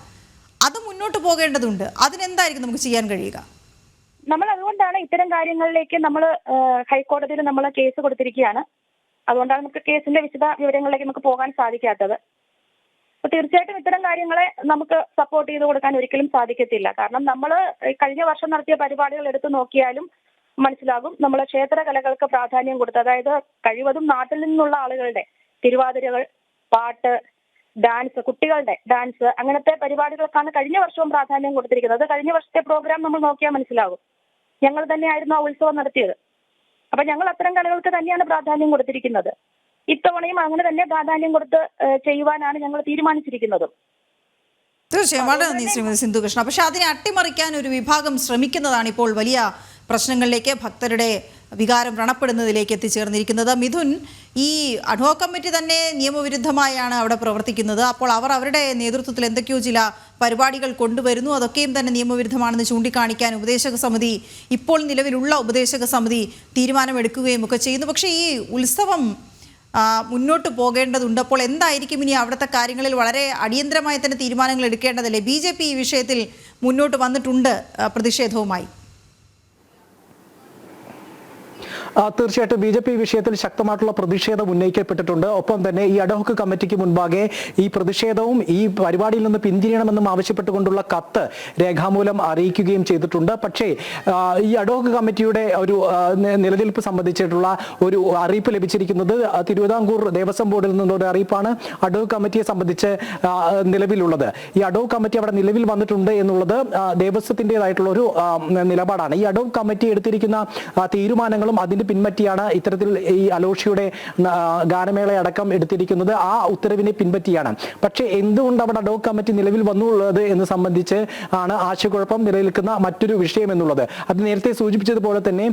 അത് മുന്നോട്ട് പോകേണ്ടതുണ്ട്. അതിനെന്തായിരിക്കും നമുക്ക് ചെയ്യാൻ കഴിയുക? നമ്മൾ അതുകൊണ്ടാണ് ഇത്തരം കാര്യങ്ങളിലേക്ക് നമ്മൾ ഹൈക്കോടതിയിൽ നമ്മൾ കേസ് കൊടുത്തിരിക്കുകയാണ്. അതുകൊണ്ടാണ് നമുക്ക് കേസിന്റെ വിശദ വിവരങ്ങളിലേക്ക് നമുക്ക് പോകാൻ സാധിക്കാത്തത്. അപ്പൊ തീർച്ചയായിട്ടും ഇത്തരം കാര്യങ്ങളെ നമുക്ക് സപ്പോർട്ട് ചെയ്ത് കൊടുക്കാൻ ഒരിക്കലും സാധിക്കത്തില്ല. കാരണം നമ്മൾ കഴിഞ്ഞ വർഷം നടത്തിയ പരിപാടികൾ എടുത്തു നോക്കിയാലും മനസ്സിലാകും നമ്മൾ ക്ഷേത്ര കലകൾക്ക് പ്രാധാന്യം കൊടുത്ത് അതായത് കഴിവതും നാട്ടിൽ നിന്നുള്ള ആളുകളുടെ തിരുവാതിരകൾ പാട്ട് ഡാൻസ് കുട്ടികളുടെ ഡാൻസ് അങ്ങനത്തെ പരിപാടികൾക്കാണ് കഴിഞ്ഞ വർഷവും പ്രാധാന്യം കൊടുത്തിരിക്കുന്നത്. കഴിഞ്ഞ വർഷത്തെ പ്രോഗ്രാം നമ്മൾ നോക്കിയാൽ മനസ്സിലാകും. ഞങ്ങൾ തന്നെയായിരുന്നു ആ ഉത്സവം നടത്തിയത്. അപ്പൊ ഞങ്ങൾ അത്തരം കലകൾക്ക് തന്നെയാണ് പ്രാധാന്യം കൊടുത്തിരിക്കുന്നത്. ഇത്തവണയും അങ്ങനെ തന്നെ പ്രാധാന്യം കൊടുത്ത് ചെയ്യുവാനാണ് ഞങ്ങൾ തീരുമാനിച്ചിരിക്കുന്നതും. തീർച്ചയായും. വളരെ നന്ദി ശ്രീമതി സിന്ധു കൃഷ്ണ. പക്ഷെ അതിനെ അട്ടിമറിക്കാൻ ഒരു വിഭാഗം ശ്രമിക്കുന്നതാണ് ഇപ്പോൾ വലിയ പ്രശ്നങ്ങളിലേക്ക് ഭക്തരുടെ വികാരം വ്രണപ്പെടുന്നതിലേക്ക് എത്തിച്ചേർന്നിരിക്കുന്നത്. മിഥുൻ ഈ അഡ്ഹോ കമ്മിറ്റി തന്നെ നിയമവിരുദ്ധമായാണ് അവിടെ പ്രവർത്തിക്കുന്നത്. അപ്പോൾ അവർ അവരുടെ നേതൃത്വത്തിൽ എന്തൊക്കെയോ ചില പരിപാടികൾ കൊണ്ടുവരുന്നു. അതൊക്കെയും തന്നെ നിയമവിരുദ്ധമാണെന്ന് ചൂണ്ടിക്കാണിക്കാൻ ഉപദേശക സമിതി ഇപ്പോൾ നിലവിലുള്ള ഉപദേശക സമിതി തീരുമാനമെടുക്കുകയും ഒക്കെ ചെയ്യുന്നു. പക്ഷേ ഈ ഉത്സവം മുന്നോട്ട് പോകേണ്ടതുണ്ട്. അപ്പോൾ എന്തായിരിക്കും ഇനി അവിടുത്തെ കാര്യങ്ങളിൽ വളരെ അടിയന്തരമായി തന്നെ തീരുമാനങ്ങൾ എടുക്കേണ്ടതല്ലേ? ബി ഈ വിഷയത്തിൽ മുന്നോട്ട് വന്നിട്ടുണ്ട് പ്രതിഷേധവുമായി ആ, തീർച്ചയായിട്ടും ബി ജെ പി വിഷയത്തിൽ ശക്തമായിട്ടുള്ള പ്രതിഷേധം ഉന്നയിക്കപ്പെട്ടിട്ടുണ്ട്. ഒപ്പം തന്നെ ഈ അഡഹോക്ക് കമ്മിറ്റിക്ക് മുൻപാകെ ഈ പ്രതിഷേധവും ഈ പരിപാടിയിൽ നിന്ന് പിന്തിരിയണമെന്നും ആവശ്യപ്പെട്ടുകൊണ്ടുള്ള കത്ത് രേഖാമൂലം അറിയിക്കുകയും ചെയ്തിട്ടുണ്ട്. പക്ഷേ ഈ അഡോഹക്ക് കമ്മിറ്റിയുടെ ഒരു നിലനിൽപ്പ് സംബന്ധിച്ചിട്ടുള്ള ഒരു അറിയിപ്പ് ലഭിച്ചിരിക്കുന്നത് തിരുവിതാംകൂർ ദേവസ്വം ബോർഡിൽ നിന്നുള്ള ഒരു അറിയിപ്പാണ് അഡോഹ് കമ്മിറ്റിയെ സംബന്ധിച്ച് നിലവിലുള്ളത്. ഈ അഡോഹ് കമ്മിറ്റി അവിടെ നിലവിൽ വന്നിട്ടുണ്ട് എന്നുള്ളത് ദേവസ്വത്തിന്റെതായിട്ടുള്ള ഒരു നിലപാടാണ്. ഈ അഡോഹ് കമ്മിറ്റി എടുത്തിരിക്കുന്ന തീരുമാനങ്ങളും അതിന്റെ പിൻപറ്റിയാണ് ഇത്തരത്തിൽ ഈ അലോഷിയുടെ ഗാനമേള അടക്കം എടുത്തിരിക്കുന്നത്. ആ ഉത്തരവിനെ പിൻപറ്റിയാണ്. പക്ഷേ എന്തുകൊണ്ട് അവിടെ അഡോക് കമ്മിറ്റി നിലവിൽ വന്നുള്ളത് എന്ന് സംബന്ധിച്ച് ആണ് ആശയക്കുഴപ്പം നിലനിൽക്കുന്ന മറ്റൊരു വിഷയം എന്നുള്ളത്. അത് നേരത്തെ സൂചിപ്പിച്ചതുപോലെ തന്നെ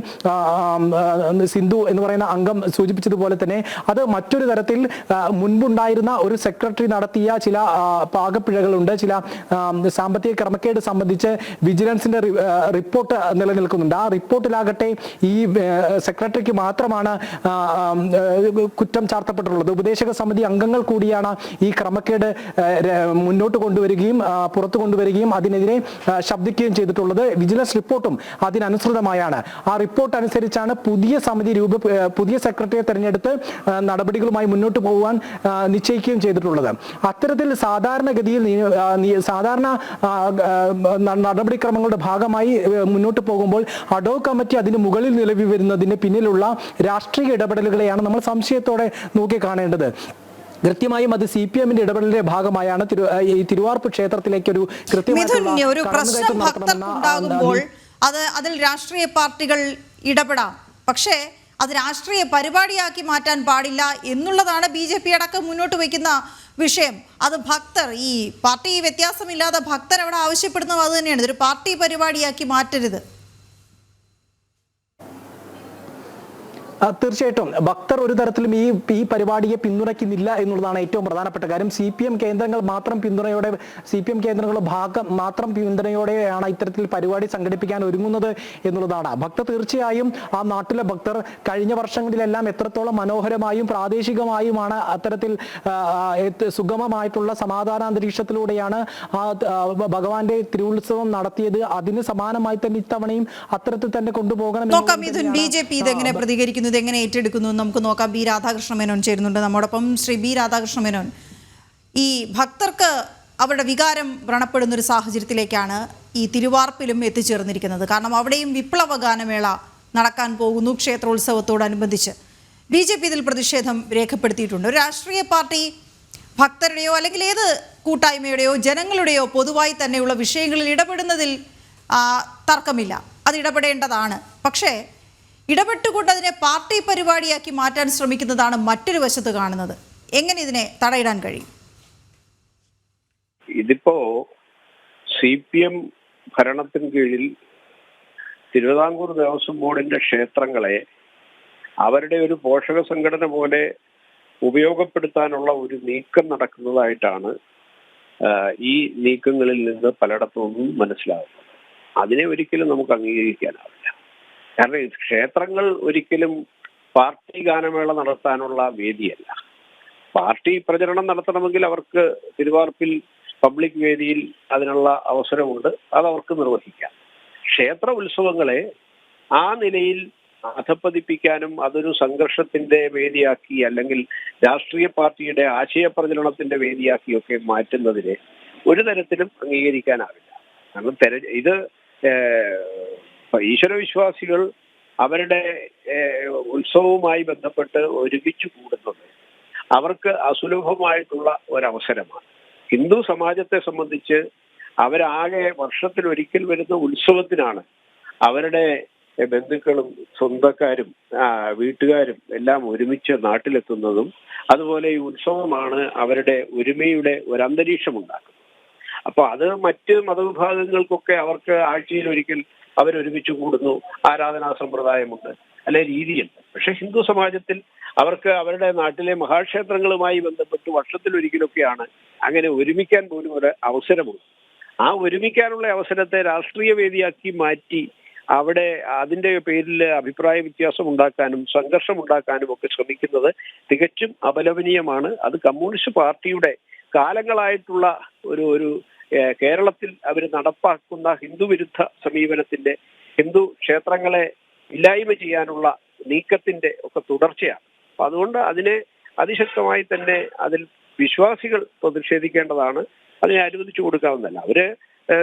സിന്ധു എന്ന് പറയുന്ന അംഗം സൂചിപ്പിച്ചതുപോലെ തന്നെ അത് മറ്റൊരു തരത്തിൽ മുൻപുണ്ടായിരുന്ന ഒരു സെക്രട്ടറി നടത്തിയ ചില പാകപ്പിഴകളുണ്ട്. ചില സാമ്പത്തിക ക്രമക്കേട് സംബന്ധിച്ച് വിജിലൻസിന്റെ റിപ്പോർട്ട് നിലനിൽക്കുന്നുണ്ട്. ആ റിപ്പോർട്ടിലാകട്ടെ ഈ സെക്രട്ടറിക്ക് മാത്രമാണ് കുറ്റം ചാർത്തപ്പെട്ടിട്ടുള്ളത്. ഉപദേശക സമിതി അംഗങ്ങൾ കൂടിയാണ് ഈ ക്രമക്കേട് മുന്നോട്ട് കൊണ്ടുവരികയും പുറത്തു കൊണ്ടുവരികയും അതിനെതിരെ ശബ്ദിക്കുകയും ചെയ്തിട്ടുള്ളത്. വിജിലൻസ് റിപ്പോർട്ടും അതിനനുസൃതമായാണ്. ആ റിപ്പോർട്ട് അനുസരിച്ചാണ് പുതിയ സമിതി രൂപ പുതിയ സെക്രട്ടറിയെ തെരഞ്ഞെടുത്ത് നടപടികളുമായി മുന്നോട്ട് പോകുവാൻ നിശ്ചയിക്കുകയും ചെയ്തിട്ടുള്ളത്. അത്തരത്തിൽ സാധാരണഗതിയിൽ സാധാരണ നടപടിക്രമങ്ങളുടെ ഭാഗമായി മുന്നോട്ട് പോകുമ്പോൾ അഡോ കമ്മിറ്റി അതിന് മുകളിൽ നിലവിൽ വരുന്നതിന് പിന്നിലുള്ള രാഷ്ട്രീയ ഇടപെടലുകളെയാണ് നമ്മൾ സംശയത്തോടെ നോക്കി കാണേണ്ടത്. കൃത്യമായും അത് സി പി എമ്മിന്റെ ഇടപെടലിന്റെ ഭാഗമായാണ് ഈ തിരുവാർപ്പ് ക്ഷേത്രത്തിലേക്ക് ഒരു കൃത്യമായിട്ടുള്ള അത് അതിൽ രാഷ്ട്രീയ പാർട്ടികൾ ഇടപെടാം. പക്ഷേ അത് രാഷ്ട്രീയ പരിപാടിയാക്കി മാറ്റാൻ പാടില്ല എന്നുള്ളതാണ് ബി ജെ പി അടക്കം മുന്നോട്ട് വയ്ക്കുന്ന വിഷയം. അത് ഭക്തർ ഈ പാർട്ടി വ്യത്യാസമില്ലാതെ ഭക്തർ അവിടെ ആവശ്യപ്പെടുന്നത് അത് തന്നെയാണ്. ഇതൊരു പാർട്ടി പരിപാടിയാക്കി മാറ്റരുത്. തീർച്ചയായിട്ടും. ഭക്തർ ഒരു തരത്തിലും ഈ ഈ പരിപാടിയെ പിന്തുണയ്ക്കുന്നില്ല എന്നുള്ളതാണ് ഏറ്റവും പ്രധാനപ്പെട്ട കാര്യം. സി പി എം കേന്ദ്രങ്ങൾ മാത്രം പിന്തുണയോടെ സി പി എം കേന്ദ്രങ്ങളുടെ ഭാഗം മാത്രം പിന്തുണയോടെയാണ് ഇത്തരത്തിൽ പരിപാടി സംഘടിപ്പിക്കാൻ ഒരുങ്ങുന്നത് എന്നുള്ളതാണ്. ഭക്തർ തീർച്ചയായും ആ നാട്ടിലെ ഭക്തർ കഴിഞ്ഞ വർഷങ്ങളിലെല്ലാം എത്രത്തോളം മനോഹരമായും പ്രാദേശികമായുമാണ് അത്തരത്തിൽ സുഗമമായിട്ടുള്ള സമാധാന അന്തരീക്ഷത്തിലൂടെയാണ് ആ ഭഗവാന്റെ തിരുവുത്സവം നടത്തിയത്. അതിന് സമാനമായി തന്നെ ഇത്തവണയും അത്തരത്തിൽ തന്നെ കൊണ്ടുപോകണം നോക്കാം. ഇതെങ്ങനെ പ്രതികരിക്കുന്നു? ഇതെങ്ങനെ ഏറ്റെടുക്കുന്നു നമുക്ക് നോക്കാം. ബി രാധാകൃഷ്ണ മേനോൻ ചേരുന്നുണ്ട് നമ്മോടൊപ്പം. ശ്രീ ബി രാധാകൃഷ്ണ മേനോൻ ഈ ഭക്തർക്ക് അവരുടെ വികാരം വ്രണപ്പെടുന്ന ഒരു സാഹചര്യത്തിലേക്കാണ് ഈ തിരുവാർപ്പിലും എത്തിച്ചേർന്നിരിക്കുന്നത്. കാരണം അവിടെയും വിപ്ലവ ഗാനമേള നടക്കാൻ പോകുന്നു ക്ഷേത്രോത്സവത്തോടനുബന്ധിച്ച്. ബി ജെ പി ഇതിൽ പ്രതിഷേധം രേഖപ്പെടുത്തിയിട്ടുണ്ട്. ഒരു രാഷ്ട്രീയ പാർട്ടി ഭക്തരുടെയോ അല്ലെങ്കിൽ ഏത് കൂട്ടായ്മയുടെയോ ജനങ്ങളുടെയോ പൊതുവായി തന്നെയുള്ള വിഷയങ്ങളിൽ ഇടപെടുന്നതിൽ തർക്കമില്ല. അത് ഇടപെടേണ്ടതാണ്. പക്ഷേ ഇടപെട്ടുകൊണ്ട് അതിനെ പാർട്ടി പരിപാടിയാക്കി മാറ്റാൻ ശ്രമിക്കുന്നതാണ് മറ്റൊരു വശത്ത് കാണുന്നത്. എങ്ങനെ ഇതിനെ തടയിടാൻ കഴിയും? ഇതിപ്പോ സി പി എം ഭരണത്തിന് കീഴിൽ തിരുവിതാംകൂർ ദേവസ്വം ബോർഡിന്റെ ക്ഷേത്രങ്ങളെ അവരുടെ ഒരു പോഷക സംഘടന പോലെ ഉപയോഗപ്പെടുത്താനുള്ള ഒരു നീക്കം നടക്കുന്നതായിട്ടാണ് ഈ നീക്കങ്ങളിൽ നിന്ന് പലയിടത്തുനിന്നും മനസ്സിലാകുന്നത് അതിനെ ഒരിക്കലും നമുക്ക് അംഗീകരിക്കാനാവില്ല. കാരണം ക്ഷേത്രങ്ങൾ ഒരിക്കലും പാർട്ടി ഗാനമേള നടത്താനുള്ള വേദിയല്ല. പാർട്ടി പ്രചരണം നടത്തണമെങ്കിൽ അവർക്ക് തിരുവാർപ്പിൽ പബ്ലിക് വേദിയിൽ അതിനുള്ള അവസരമുണ്ട്. അത് അവർക്ക് നിർവഹിക്കാം. ക്ഷേത്ര ഉത്സവങ്ങളെ ആ നിലയിൽ അധപ്പതിപ്പിക്കാനും അതൊരു സംഘർഷത്തിന്റെ വേദിയാക്കി അല്ലെങ്കിൽ രാഷ്ട്രീയ പാർട്ടിയുടെ ആശയ പ്രചരണത്തിന്റെ വേദിയാക്കിയൊക്കെ മാറ്റുന്നതിനെ ഒരു തരത്തിലും അംഗീകരിക്കാനാവില്ല. കാരണം തെര ഇത് ഏഹ്, ഈശ്വരവിശ്വാസികൾ അവരുടെ ഉത്സവവുമായി ബന്ധപ്പെട്ട് ഒരുമിച്ച് കൂടുന്നത് അവർക്ക് അസുലഭമായിട്ടുള്ള ഒരവസരമാണ്. ഹിന്ദു സമാജത്തെ സംബന്ധിച്ച് അവരാകെ വർഷത്തിൽ ഒരിക്കൽ വരുന്ന ഉത്സവത്തിനാണ് അവരുടെ ബന്ധുക്കളും സ്വന്തക്കാരും വീട്ടുകാരും എല്ലാം ഒരുമിച്ച് നാട്ടിലെത്തുന്നതും അതുപോലെ ഈ ഉത്സവമാണ് അവരുടെ ഒരുമയുടെ ഒരു അന്തരീക്ഷം ഉണ്ടാക്കുന്നത് അപ്പോൾ അത് മറ്റ് മതവിഭാഗങ്ങൾക്കൊക്കെ അവർക്ക് ആഴ്ചയിൽ ഒരിക്കൽ അവരൊരുമിച്ച് കൂടുന്നു ആരാധനാ സമ്പ്രദായമുണ്ട് അല്ലെ രീതിയുണ്ട്. പക്ഷെ ഹിന്ദു സമാജത്തിൽ അവർക്ക് അവരുടെ നാട്ടിലെ മഹാക്ഷേത്രങ്ങളുമായി ബന്ധപ്പെട്ട് വർഷത്തിൽ ഒരിക്കലൊക്കെയാണ് അങ്ങനെ ഒരുമിക്കാൻ പോലും ഒരു അവസരമുണ്ട് ആ ഒരുമിക്കാനുള്ള അവസരത്തെ രാഷ്ട്രീയ വേദിയാക്കി മാറ്റി അവിടെ അതിന്റെ പേരിൽ അഭിപ്രായ വ്യത്യാസം ഉണ്ടാക്കാനും സംഘർഷം ഉണ്ടാക്കാനും ഒക്കെ ശ്രമിക്കുന്നത് തികച്ചും അപലപനീയമാണ്. അത് കമ്മ്യൂണിസ്റ്റ് പാർട്ടിയുടെ കാലങ്ങളായിട്ടുള്ള ഒരു ഒരു കേരളത്തിൽ അവർ നടപ്പാക്കുന്ന ഹിന്ദുവിരുദ്ധ സമീപനത്തിന്റെ ഹിന്ദു ക്ഷേത്രങ്ങളെ ഇല്ലായ്മ ചെയ്യാനുള്ള നീക്കത്തിന്റെ ഒക്കെ തുടർച്ചയാണ്. അപ്പൊ അതുകൊണ്ട് അതിനെ അതിശക്തമായി തന്നെ അതിൽ വിശ്വാസികൾ പ്രതിഷേധിക്കേണ്ടതാണ്. അതിനെ അനുവദിച്ചു കൊടുക്കാവുന്നതല്ല. അവർ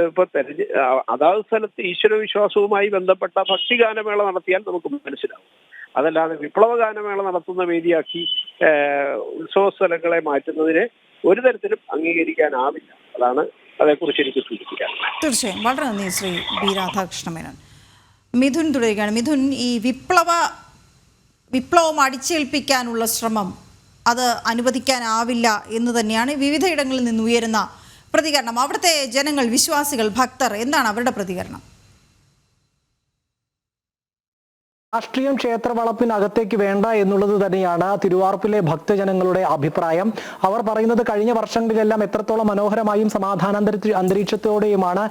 ഇപ്പൊ തെരഞ്ഞെ അതാത് സ്ഥലത്ത് ഈശ്വര വിശ്വാസവുമായി ബന്ധപ്പെട്ട ഭക്തിഗാനമേള നടത്തിയാൽ നമുക്ക് മനസ്സിലാവും. അതല്ലാതെ വിപ്ലവഗാനമേള നടത്തുന്ന വേദിയാക്കി ഉത്സവസ്ഥലങ്ങളെ ഉത്സവ സ്ഥലങ്ങളെ മാറ്റുന്നതിനെ ഒരു തരത്തിലും അംഗീകരിക്കാനാവില്ല. അതാണ് അതേക്കുറിച്ച് എനിക്ക് സൂചിപ്പിക്കാൻ തീർച്ചയായും. വളരെ നന്ദി ശ്രീ ബി രാധാകൃഷ്ണ മേനോൻ മിഥുൻ തുടരുകയാണ്. മിഥുൻ ഈ വിപ്ലവ വിപ്ലവം അടിച്ചേൽപ്പിക്കാനുള്ള ശ്രമം അത് അനുവദിക്കാനാവില്ല എന്ന് തന്നെയാണ് വിവിധയിടങ്ങളിൽ നിന്ന് ഉയരുന്ന പ്രതികരണം. അവിടുത്തെ ജനങ്ങൾ വിശ്വാസികൾ ഭക്തർ എന്താണ് അവരുടെ പ്രതികരണം? രാഷ്ട്രീയം ക്ഷേത്ര വളപ്പിനകത്തേക്ക് വേണ്ട എന്നുള്ളത് തന്നെയാണ് തിരുവാർപ്പിലെ ഭക്തജനങ്ങളുടെ അഭിപ്രായം. അവർ പറയുന്നത് കഴിഞ്ഞ വർഷങ്ങളിലെല്ലാം എത്രത്തോളം മനോഹരമായും സമാധാനാന്തര അന്തരീക്ഷത്തോടെയുമാണ്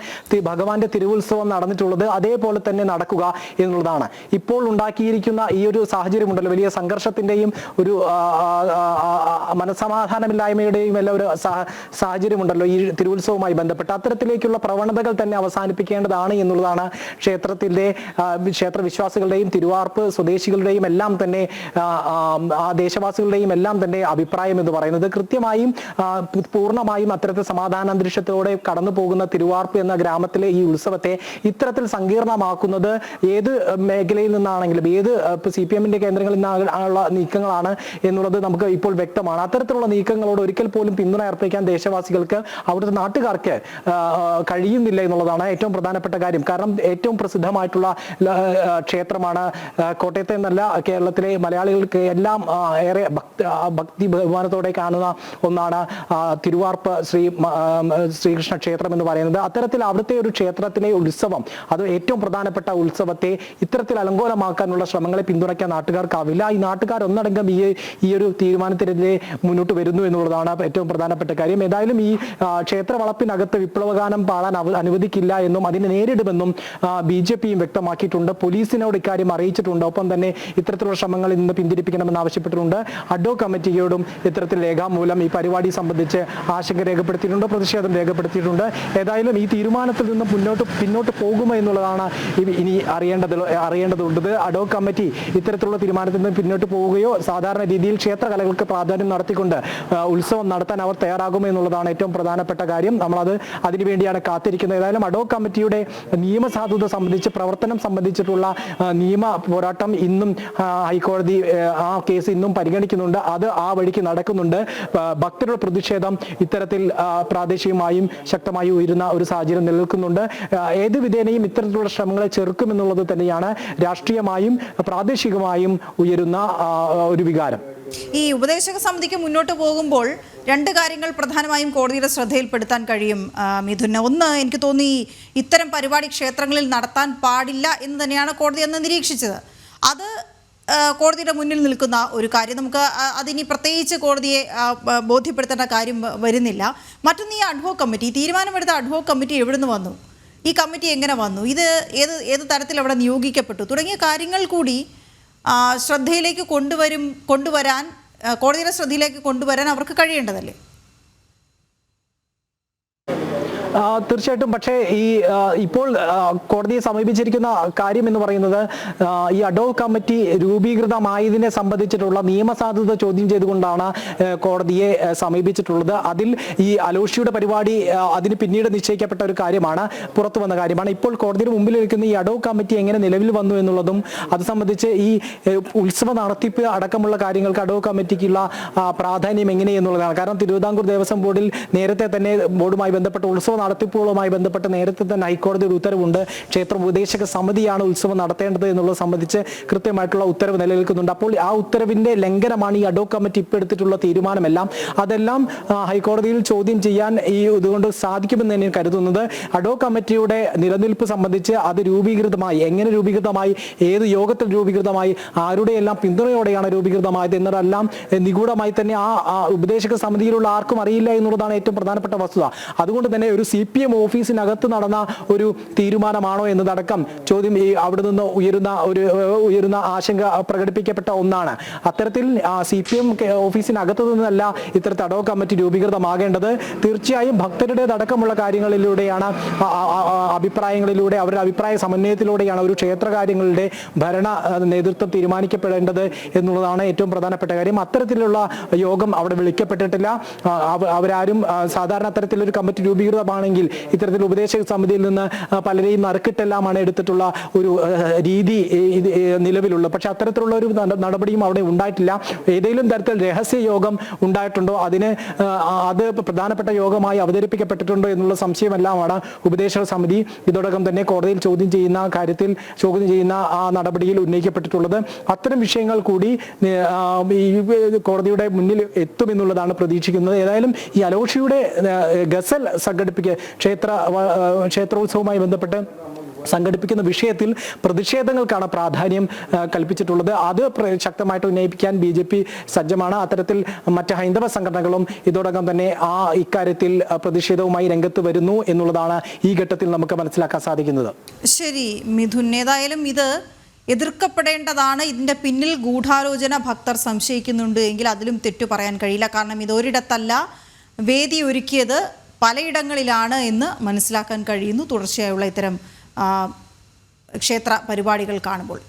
ഭഗവാന്റെ തിരുവുത്സവം നടന്നിട്ടുള്ളത്. അതേപോലെ തന്നെ നടക്കുക എന്നുള്ളതാണ്. ഇപ്പോൾ ഉണ്ടാക്കിയിരിക്കുന്ന ഈ ഒരു സാഹചര്യമുണ്ടല്ലോ. വലിയ സംഘർഷത്തിന്റെയും ഒരു മനസമാധാനമില്ലായ്മയുടെയും എല്ലാം ഒരു സാഹചര്യമുണ്ടല്ലോ ഈ തിരുവുത്സവവുമായി ബന്ധപ്പെട്ട്. അത്തരത്തിലേക്കുള്ള പ്രവണതകൾ തന്നെ അവസാനിപ്പിക്കേണ്ടതാണ് എന്നുള്ളതാണ് ക്ഷേത്രത്തിന്റെ ക്ഷേത്രവിശ്വാസികളുടെയും ക്ഷേത്ര തിരുവാർപ്പ് സ്വദേശികളുടെയും എല്ലാം തന്നെ ആ, ദേശവാസികളുടെയും എല്ലാം തന്നെ അഭിപ്രായം എന്ന് പറയുന്നത്. കൃത്യമായും പൂർണമായും അത്തരത്തിൽ സമാധാന അന്തരീക്ഷത്തോടെ കടന്നു പോകുന്ന തിരുവാർപ്പ് എന്ന ഗ്രാമത്തിലെ ഈ ഉത്സവത്തെ ഇത്തരത്തിൽ സങ്കീർണമാക്കുന്നത് ഏത് മേഖലയിൽ നിന്നാണെങ്കിലും ഏത് സി പി എമ്മിന്റെ കേന്ദ്രങ്ങളിൽ നിന്നുള്ള നീക്കങ്ങളാണ് എന്നുള്ളത് നമുക്ക് ഇപ്പോൾ വ്യക്തമാണ്. അത്തരത്തിലുള്ള നീക്കങ്ങളോട് ഒരിക്കൽ പോലും പിന്തുണ അർപ്പിക്കാൻ ദേശവാസികൾക്ക് അവിടുത്തെ നാട്ടുകാർക്ക് കഴിയുന്നില്ല എന്നുള്ളതാണ് ഏറ്റവും പ്രധാനപ്പെട്ട കാര്യം. കാരണം ഏറ്റവും പ്രസിദ്ധമായിട്ടുള്ള ക്ഷേത്രമാണ് കോട്ടയത്തെ എന്നല്ല കേരളത്തിലെ മലയാളികൾക്ക് എല്ലാം ഏറെ ഭക്തി ഭക്തി ബഹുമാനത്തോടെ കാണുന്ന ഒന്നാണ് തിരുവാർപ്പ് ശ്രീ ശ്രീകൃഷ്ണ ക്ഷേത്രം എന്ന് പറയുന്നത്. അത്തരത്തിൽ അവിടുത്തെ ഒരു ക്ഷേത്രത്തിലെ ഉത്സവം അത് ഏറ്റവും പ്രധാനപ്പെട്ട ഉത്സവത്തെ ഇത്തരത്തിൽ അലങ്കോലമാക്കാനുള്ള ശ്രമങ്ങളെ പിന്തുണയ്ക്കാൻ നാട്ടുകാർക്കാവില്ല. ഈ നാട്ടുകാർ ഒന്നടങ്കം ഈ ഈ ഒരു തീരുമാനത്തിനെതിരെ മുന്നോട്ട് വരുന്നു എന്നുള്ളതാണ് ഏറ്റവും പ്രധാനപ്പെട്ട കാര്യം. ഏതായാലും ഈ ക്ഷേത്ര വളപ്പിനകത്ത് വിപ്ലവഗാനം പാടാൻ അനുവദിക്കില്ല എന്നും അതിനെ നേരിടുമെന്നും ബി ജെ പിയും വ്യക്തമാക്കിയിട്ടുണ്ട്. പോലീസിനോട് ഇക്കാര്യം അറിയിച്ചിട്ടുണ്ട്. ഒപ്പം തന്നെ ഇത്തരത്തിലുള്ള ശ്രമങ്ങൾ ഇന്ന് പിന്തിരിപ്പിക്കണമെന്ന് ആവശ്യപ്പെട്ടിട്ടുണ്ട്. അഡോ കമ്മിറ്റിയോടും ഇത്തരത്തിൽ രേഖാമൂലം ഈ പരിപാടി സംബന്ധിച്ച് ആശങ്ക രേഖപ്പെടുത്തിയിട്ടുണ്ട് പ്രതിഷേധം രേഖപ്പെടുത്തിയിട്ടുണ്ട്. ഏതായാലും ഈ തീരുമാനത്തിൽ നിന്ന് മുന്നോട്ട് പിന്നോട്ട് പോകുമോ എന്നുള്ളതാണ് ഇനി- അറിയേണ്ടത് അറിയേണ്ടതുണ്ട്. അഡോ കമ്മിറ്റി ഇത്തരത്തിലുള്ള തീരുമാനത്തിൽ നിന്ന് പിന്നോട്ട് പോവുകയോ സാധാരണ രീതിയിൽ ക്ഷേത്രകലകൾക്ക് പ്രാധാന്യം നടത്തിക്കൊണ്ട് ഉത്സവം നടത്താൻ അവർ തയ്യാറാകുമോ എന്നുള്ളതാണ് ഏറ്റവും പ്രധാനപ്പെട്ട കാര്യം. നമ്മളത് അതിനുവേണ്ടിയാണ് കാത്തിരിക്കുന്നത്. ഏതായാലും അഡോ കമ്മിറ്റിയുടെ നിയമസാധുത സംബന്ധിച്ച് പ്രവർത്തനം സംബന്ധിച്ചിട്ടുള്ള നിയമ പോരാട്ടം ഇന്നും ഹൈക്കോടതി ആ, കേസ് ഇന്നും പരിഗണിക്കുന്നുണ്ട്. അത് ആ വഴിക്ക് നടക്കുന്നുണ്ട്. ഭക്തരുടെ പ്രതിഷേധം ഇത്തരത്തിൽ പ്രാദേശികമായും ശക്തമായി ഉയരുന്ന ഒരു സാഹചര്യം നിലനിൽക്കുന്നുണ്ട്. ഏത് വിധേനയും ഇത്തരത്തിലുള്ള ശ്രമങ്ങളെ ചെറുക്കുമെന്നുള്ളത് തന്നെയാണ് രാഷ്ട്രീയമായും പ്രാദേശികമായും ഉയരുന്ന ഒരു വികാരം. ഈ ഉപദേശക സമിതിക്ക് മുന്നോട്ട് പോകുമ്പോൾ രണ്ട് കാര്യങ്ങൾ പ്രധാനമായും കോടതിയുടെ ശ്രദ്ധയിൽപ്പെടുത്താൻ കഴിയും മിഥുന ഒന്ന് എനിക്ക് തോന്നി ഇത്തരം പരിപാടി ക്ഷേത്രങ്ങളിൽ നടത്താൻ പാടില്ല എന്ന് തന്നെയാണ് കോടതി അന്ന് നിരീക്ഷിച്ചത്. അത് കോടതിയുടെ മുന്നിൽ നിൽക്കുന്ന ഒരു കാര്യം. നമുക്ക് അതിനി പ്രത്യേകിച്ച് കോടതിയെ ബോധ്യപ്പെടുത്തേണ്ട കാര്യം വരുന്നില്ല. മറ്റൊന്ന് ഈ അഡ്ഹോക് കമ്മിറ്റി. തീരുമാനമെടുത്ത അഡ്ഹോക് കമ്മിറ്റി എവിടുന്ന് വന്നു? ഈ കമ്മിറ്റി എങ്ങനെ വന്നു? ഇത് ഏത് ഏത് തരത്തിൽ അവിടെ നിയോഗിക്കപ്പെട്ടു? തുടങ്ങിയ കാര്യങ്ങൾ കൂടി ശ്രദ്ധയിലേക്ക് കൊണ്ടുവരും കൊണ്ടുവരാൻ കോടതിയുടെ ശ്രദ്ധയിലേക്ക് കൊണ്ടുവരാൻ അവർക്ക് കഴിയേണ്ടതല്ലേ? തീർച്ചയായിട്ടും. പക്ഷേ ഈ ഇപ്പോൾ കോടതിയെ സമീപിച്ചിരിക്കുന്ന കാര്യം എന്ന് പറയുന്നത് ഈ അഡോ കമ്മിറ്റി രൂപീകൃതമായതിനെ സംബന്ധിച്ചിട്ടുള്ള നിയമസാധുത ചോദ്യം ചെയ്തുകൊണ്ടാണ് കോടതിയെ സമീപിച്ചിട്ടുള്ളത്. അതിൽ ഈ അലോഷിയുടെ പരിപാടി അതിന് പിന്നീട് നിശ്ചയിക്കപ്പെട്ട ഒരു കാര്യമാണ് പുറത്തു വന്ന കാര്യമാണ്. ഇപ്പോൾ കോടതിയുടെ മുമ്പിൽ നിൽക്കുന്ന ഈ അഡോ കമ്മിറ്റി എങ്ങനെ നിലവിൽ വന്നു എന്നുള്ളതും അത് സംബന്ധിച്ച് ഈ ഉത്സവ നടത്തിപ്പ് അടക്കമുള്ള കാര്യങ്ങൾക്ക് അഡോ കമ്മിറ്റിക്കുള്ള പ്രാധാന്യം എങ്ങനെയെന്നുള്ളതാണ്. കാരണം തിരുവിതാംകൂർ ദേവസ്വം ബോർഡിൽ നേരത്തെ തന്നെ ബോർഡുമായി ബന്ധപ്പെട്ട ഉത്സവ നടത്തിപ്പുകളുമായി ബന്ധപ്പെട്ട് നേരത്തെ തന്നെ ഹൈക്കോടതിയുടെ ഉത്തരവുണ്ട്. ക്ഷേത്ര ഉപദേശക സമിതിയാണ് ഉത്സവം നടത്തേണ്ടത് എന്നുള്ളത് സംബന്ധിച്ച് കൃത്യമായിട്ടുള്ള ഉത്തരവ് നിലനിൽക്കുന്നുണ്ട്. അപ്പോൾ ആ ഉത്തരവിന്റെ ലംഘനമാണ് ഈ അഡോ കമ്മിറ്റി ഇപ്പോൾ എടുത്തിട്ടുള്ള തീരുമാനമെല്ലാം. അതെല്ലാം ഹൈക്കോടതിയിൽ ചോദ്യം ചെയ്യാൻ ഈ ഇതുകൊണ്ട് സാധിക്കുമെന്ന് തന്നെ കരുതുന്നത്. അഡോ കമ്മിറ്റിയുടെ നിലനിൽപ്പ് സംബന്ധിച്ച് അത് രൂപീകൃതമായി എങ്ങനെ രൂപീകൃതമായി ഏത് യോഗത്തിൽ രൂപീകൃതമായി ആരുടെയെല്ലാം പിന്തുണയോടെയാണ് രൂപീകൃതമായത് എന്നതെല്ലാം നിഗൂഢമായി തന്നെ ആ ആ ഉപദേശക സമിതിയിലുള്ള ആർക്കും അറിയില്ല എന്നുള്ളതാണ് ഏറ്റവും പ്രധാനപ്പെട്ട വസ്തുത. അതുകൊണ്ട് തന്നെ ഒരു സി പി എം ഓഫീസിനകത്ത് നടന്ന ഒരു തീരുമാനമാണോ എന്നതടക്കം ചോദ്യം ഈ അവിടെ നിന്ന് ഉയരുന്ന ഒരു ഉയരുന്ന ആശങ്ക പ്രകടിപ്പിക്കപ്പെട്ട ഒന്നാണ്. അത്തരത്തിൽ സി പി എം ഓഫീസിനകത്ത് നിന്നല്ല ഇത്തരം തടവ് കമ്മിറ്റി രൂപീകൃതമാകേണ്ടത്. തീർച്ചയായും ഭക്തരുടേതടക്കമുള്ള കാര്യങ്ങളിലൂടെയാണ് അഭിപ്രായങ്ങളിലൂടെ അവരുടെ അഭിപ്രായ സമന്വയത്തിലൂടെയാണ് ഒരു ക്ഷേത്ര കാര്യങ്ങളുടെ ഭരണ നേതൃത്വം തീരുമാനിക്കപ്പെടേണ്ടത് എന്നുള്ളതാണ് ഏറ്റവും പ്രധാനപ്പെട്ട കാര്യം. അത്തരത്തിലുള്ള യോഗം അവിടെ വിളിക്കപ്പെട്ടിട്ടില്ല. അവരാരും സാധാരണ അത്തരത്തിലൊരു കമ്മിറ്റി രൂപീകൃതമാണെങ്കിൽ ഇത്തരത്തിൽ ഉപദേശക സമിതിയിൽ നിന്ന് പലരെയും നറുക്കിട്ടെല്ലാമാണ് എടുത്തിട്ടുള്ള ഒരു രീതി നിലവിലുള്ളത്. പക്ഷെ അത്തരത്തിലുള്ള ഒരു നടപടിയും അവിടെ ഉണ്ടായിട്ടില്ല. ഏതെങ്കിലും തരത്തിൽ രഹസ്യ യോഗം ഉണ്ടായിട്ടുണ്ടോ? അതിന് അത് പ്രധാനപ്പെട്ട യോഗമായി അവതരിപ്പിക്കപ്പെട്ടിട്ടുണ്ടോ എന്നുള്ള സംശയമെല്ലാമാണ് ഉപദേശക സമിതി ഇതോടകം തന്നെ കോടതിയിൽ ചോദ്യം ചെയ്യുന്ന കാര്യത്തിൽ ചോദ്യം ചെയ്യുന്ന ആ നടപടിയിൽ ഉന്നയിക്കപ്പെട്ടിട്ടുള്ളത്. അത്തരം വിഷയങ്ങൾ കൂടി കോടതിയുടെ മുന്നിൽ എത്തുമെന്നുള്ളതാണ് പ്രതീക്ഷിക്കുന്നത്. ഏതായാലും ഈ അലോഷിയുടെ ഗസൽ സംഘടിപ്പിക്കുക ക്ഷേത്ര ക്ഷേത്രോത്സവവുമായി ബന്ധപ്പെട്ട് സംഘടിപ്പിക്കുന്ന വിഷയത്തിൽ പ്രതിഷേധങ്ങൾക്കാണ് പ്രാധാന്യം കൽപ്പിച്ചിട്ടുള്ളത്. അത് ശക്തമായിട്ട് ഉന്നയിപ്പിക്കാൻ ബി ജെ പി സജ്ജമാണ്. അത്തരത്തിൽ മറ്റ് ഹൈന്ദവ സംഘടനകളും ഇതോടകം തന്നെ ആ ഇക്കാര്യത്തിൽ പ്രതിഷേധവുമായി രംഗത്ത് വരുന്നു എന്നുള്ളതാണ് ഈ ഘട്ടത്തിൽ നമുക്ക് മനസ്സിലാക്കാൻ സാധിക്കുന്നത്. ശരി മിഥുൻ. ഏതായാലും ഇത് എതിർക്കപ്പെടേണ്ടതാണ്. ഇതിന്റെ പിന്നിൽ ഗൂഢാലോചന ഭക്തർ സംശയിക്കുന്നുണ്ട് എങ്കിൽ അതിലും തെറ്റു പറയാൻ കഴിയില്ല. കാരണം ഇതൊരിടത്തല്ല വേദി ഒരുക്കിയത് പലയിടങ്ങളിലാണ് എന്ന് മനസ്സിലാക്കാൻ കഴിയുന്നു. തുടർച്ചയായുള്ള ഇത്തരം ക്ഷേത്ര പരിപാടികൾ കാണുമ്പോൾ.